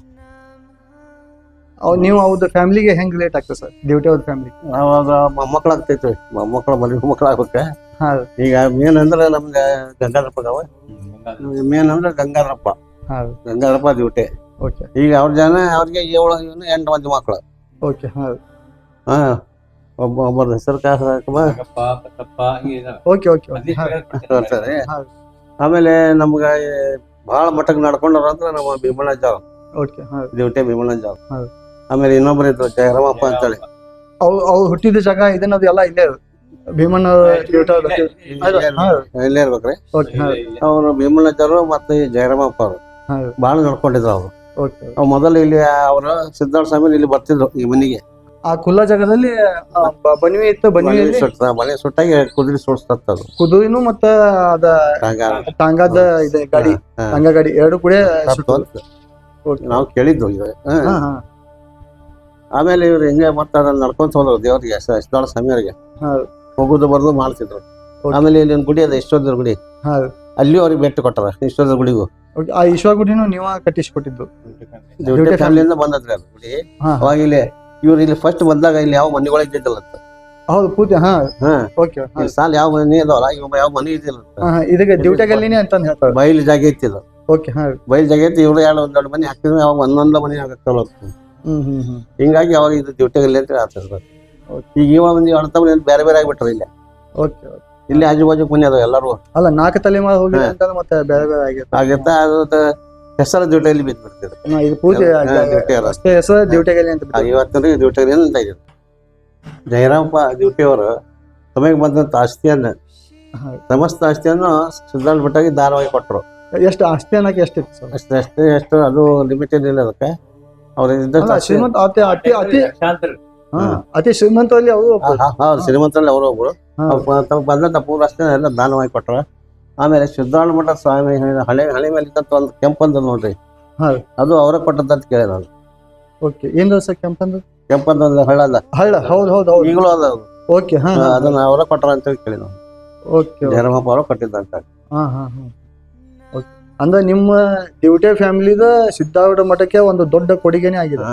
ಅವ್ ನೀವು ಅವ್ರ ಫ್ಯಾಮಿಲಿಗೆ ಹೆಂಗ್ ಲೇಟ್ ಆಗ್ತದೆ ಸರ್? ಡ್ಯೂಟಿ ಅವ್ರ ಫ್ಯಾಮಿಲಿ ಅವಾಗ ಮೊಮ್ಮಕ್ಳು ಆಗ್ತೈತಿ ಮೊಮ್ಮಕ್ಳು ಮನೆ ಮಕ್ಳು ಆಗ್ಬೇಕ. ಹಾ. ಈಗ ಮೇನ್ ಅಂದ್ರೆ ನಮ್ಗೆ ಗಂಗಾಧರಪ್ಪ ಅದಾವ. ಮೇನ್ ಅಂದ್ರೆ ಗಂಗಾಧರಪ್ಪ. ಹಾ. Gangadharappa duty okay. ಈಗ ಅವ್ರ ಜನ ಅವ್ರಿಗೆ ಏಳು ಇವನು ಎಂಟು ಮಂದಿ ಮಕ್ಕಳು ಓಕೆ ಹಾ. ಹಾ. ಒಬ್ಬ ಒಬ್ಬರ ಹೆಸರು ಕಾಸ ರಂಗಪ್ಪ, ಬಸಪ್ಪ, ಹಿಂಗೆ ಇದಾವೆ. ಓಕೆ ಓಕೆ ಸರಿ. ಆಮೇಲೆ ನಮ್ಗೆ ಬಹಳ ಮಟ್ಟಕ್ಕೆ ನಡ್ಕೊಂಡವ್ರ ಅಂದ್ರೆ ನಮ್ಮ ಭೀಮಣ್ಣ ಓಕೆ ದೇವಟೆ ಭೀಮಣ್ಣ ಹೌದು. ಆಮೇಲೆ ಇನ್ನೊಬ್ರು ಇದ್ರು ಜಯರಾಮಪ್ಪ ಅಂತೇಳಿ. ಅವ್ ಅವ್ ಹುಟ್ಟಿದ ಜಾಗ ಇದನ್ನದು ಎಲ್ಲ ಇಲ್ಲೇ ಭೀಮಣ್ಣ ಇಲ್ಲೇ ಇರ್ಬೇಕ್ರಿ. ಓಕೆ ಭೀಮಣ್ಣ ಅವ್ರು ಮತ್ತೆ ಈ ಜಯರಾಮಪ್ಪ ಅವರು. ಹಾ. ಬಹಳ ನಡ್ಕೊಂಡಿದ್ರು ಅವ್ರು. ಓಕೆ ಅವ್ ಮೊದಲು ಇಲ್ಲಿ ಅವರು ಸಿದ್ಧಾರ್ಥ ಸ್ವಾಮಿ ಇಲ್ಲಿ ಬರ್ತಿದ್ರು ಈ ಮನೆಗೆ. ಆ ಕುಲ್ಲ ಜಾಗದಲ್ಲಿ ಆ, ಬ- ಬನ್ವಿ ಇತ್ತು ಮನೆ ಬನ್ವಿಯಲ್ಲಿ ಸುಟ್ಟ ಮನೆ ಸುಟ್ಟಾಗಿ ಕುದುರೆ ಸುಡ್ಸ್ತದ ಕುದುರಿನು ಮತ್ತ ಅದ ಟಾಂಗಾದ ಇದೆ ಗಾಡಿ ಹಾ. ಟಾಂಗಾ ಗಾಡಿ ಎರಡು ಕೂಡ ನಾವು ಕೇಳಿದ್ವು ಇದು ಹಾ. ಹಾ ಹಾ. ಆಮೇಲೆ ಇವ್ರು ಹಿಂಗೆ ಮತ್ತೆ ಅದನ್ನ ನಡ್ಕೊಂತ ಹೋದ್ರು ದೇವ್ರಿಗೆ ಸ- ಸಿದ್ಧಾರ್ಥ ಸ್ವಾಮಿಯವರಿಗೆ. ಹಾ ಹೋಗುದು ಬರ್ದು ಮಾಡ್ತಿದ್ರು. Okay. ಆಮೇಲೆ ಇಲ್ಲಿ ಒಂದು ಗುಡಿ ಅದ ಇಷ್ಟೋದ್ರ ಗುಡಿ. ಹಾ ಅಲ್ಲಿ ಅವ್ರಿಗೆ ಭೇಟಿ ಕೊಟ್ಟಾರ ಇಷ್ಟೋದ್ರ ಗುಡಿಗೂ. ಆ ಈಶ್ವರ ಗುಡಿನೂ ನೀವ ಕಟ್ಟಿಸ್ಕೊಟ್ಟಿದ್ದು. ಡ್ಯೂಟಿ. ಫ್ಯಾಮಿಲಿಯಿಂದ ಬಂದದ್ರಿ ಅದು ಗುಡಿ. ಹಾ. ಅವಾಗ ಇಲ್ಲಿ ಇವ್ರು ಇಲ್ಲಿ ಫಸ್ಟ್ ಬಂದಾಗ ಇಲ್ಲಿ ಯಾವ ಮನೆಗಳ ಇದ್ದಿಲ್ಲ. ಹೌದು ಪೂಜೆ ಹಾ. ಹಾ. ಓಕೆ ಇಲ್ಲಿ ಸಾಲ ಯಾವ ಮನೆ ಇದಾವಲ್ಲ ಇವ ಯಾವ ಮನೆ ಇದ್ದಿಲ್ಲ ಅಂತ. ಹಾ, ಹಾ, ಇದಕ್ಕೆ ಡ್ಯೂಟಿಗಲ್ಲಿನೇ ಅಂತ ಹೇಳ್ತಾರೆ. ಬಯಲು ಜಾಗ ಇತ್ತಿದು ಓಕೆ ಹಾ. ಬಯಲು ಜಾಗ ಐತಿ ಇವ್ರು ಎರಡು ಒಂದೆರಡು ಮನೆ ಹಾಕಿದ್ರೆ ಅವಾಗ ಒಂದೊಂದ ಮನೆ ಆಗತ್ತಲ್ಲ ಹ್ಮ್ ಹ್ಮ್ ಹಿಂಗಾಗಿ ಅವಾಗ ಇದು ಡ್ಯೂಟಿಗಲ್ಲಿ ಅಂತ ಹೇಳ್ತಾರೆ ಈಗ ಇವಾಗ ಮಂದಿ ಅಣ್ಣ ತಮ್ಮ ಬೇರೆ ಬೇರೆ ಆಗ್ಬಿಟ್ರೆ ಇಲ್ಲಿ. ಓಕೆ ಇಲ್ಲಿ ಆಜು ಬಾಜು ಮನೆ ಅದಾವ ಎಲ್ಲರೂ. ಅಲ್ಲ ನಾಲ್ಕು ತಲೆಮಾರು ಹೋಗಿ ಮತ್ತೆ ಬೇರೆ ಬೇರೆ ಆಗಿರ್ತಾ ಆಗಿರ್ತ ಅದು ಹೆಸರು ಡ್ಯೂಟಿಯಲ್ಲಿ ಬಿದ್ದು ಬಿಡ್ತಿದ್ರು ಇದು ಪೂಜೆ ಅಲ್ಲ. ಅಷ್ಟೇ ಹೆಸರು ಡ್ಯೂಟಿಗಲ್ಲಿ ಅಂತ ಬಿಟ್ಟಿದ್ದು. ಇವತ್ತಿನ ಡ್ಯೂಟಿಯಲ್ಲಿ ಅಂತ ಇದ್ರು ಜಯರಾಮಪ್ಪ ಡ್ಯೂಟಿ ಅವರು ತಮಗೆ ಬಂದಂತ ಆಸ್ತಿಯನ್ನ ಹಾ. ಸಮಸ್ತ ಆಸ್ತಿಯನ್ನು ಸಿದ್ಧಾರ್ಥ ಭಟ್ಟಾಗಿ ದಾರವಾಗಿ ಕೊಟ್ಟರು ಎಷ್ಟು ಆಸ್ತಿ ಅನ್ನಕ್ಕೆ ಎಷ್ಟಿತ್ತು ಸರ್ ಅಷ್ಟು ಅಷ್ಟೇ ಎಷ್ಟು ಅದು ಲಿಮಿಟೆಡ್ ಇಲ್ಲ ಅದಕ್ಕೆ ಅವ್ರ ಅಲ್ಲ ಶ್ರೀಮಂತ ಅತಿ ಅತಿ ಅತಿ ಶಾಂತರು. ಹಾ, ಅತಿ ಶ್ರೀಮಂತರಲ್ಲಿ ಅವರು. ಹೌದು ಶ್ರೀಮಂತರಲ್ಲಿ ಅವರು ಒಬ್ರು ಹಾ. ಅವ್ರು ತಮಗೆ ಬಂದಂತ ಪೂರ್ವ ಆಸ್ತಿ ಎಲ್ಲ ದಾನವಾಗಿ ಕೊಟ್ಟರು ಆಮೇಲೆ ಸಿದ್ಧಾರಣ ಮಠ ಸ್ವಾಮಿ ಹಳೆ ಹಳೆ ಮೇಲೆ ಇದ್ದಂತ ಒಂದು ಕೆಂಪಂದ ನೋಡ್ರಿ. ಹಾ. ಅದು ಅವರ ಕೊಟ್ಟದ್ದಂತ ಕೇಳಿ ನಾನು. ಓಕೆ. ಏನು ಸರ್ ಕೆಂಪಂದು ಕೆಂಪಂದ ಒಂದು ಹಳ್ಳ ಅದ ಹಳ್ಳ. ಹೌದು ಹೌದು ಹೌದು. ಈಗಲೂ ಅದ ಅದು. ಓಕೆ ಹಾ ಅದನ್ನ ಅವರ ಕೊಟ್ಟರ ಅಂತ ಕೇಳಿ ನಾನು. ಓಕೆ ಧರ್ಮಪ್ಪ ಅವರು ಕೊಟ್ಟಿದ್ದಂತ ಹಾ ಹಾ ಹಾ. ಓಕೆ. ಅಂದ್ರೆ ನಿಮ್ಮ ಡ್ಯೂಟಿ ಫ್ಯಾಮಿಲಿದ ಸಿದ್ಧಾರೂಢ ಮಠಕ್ಕೆ ಒಂದು ದೊಡ್ಡ ಕೊಡುಗೆನೇ ಆಗಿದೆ.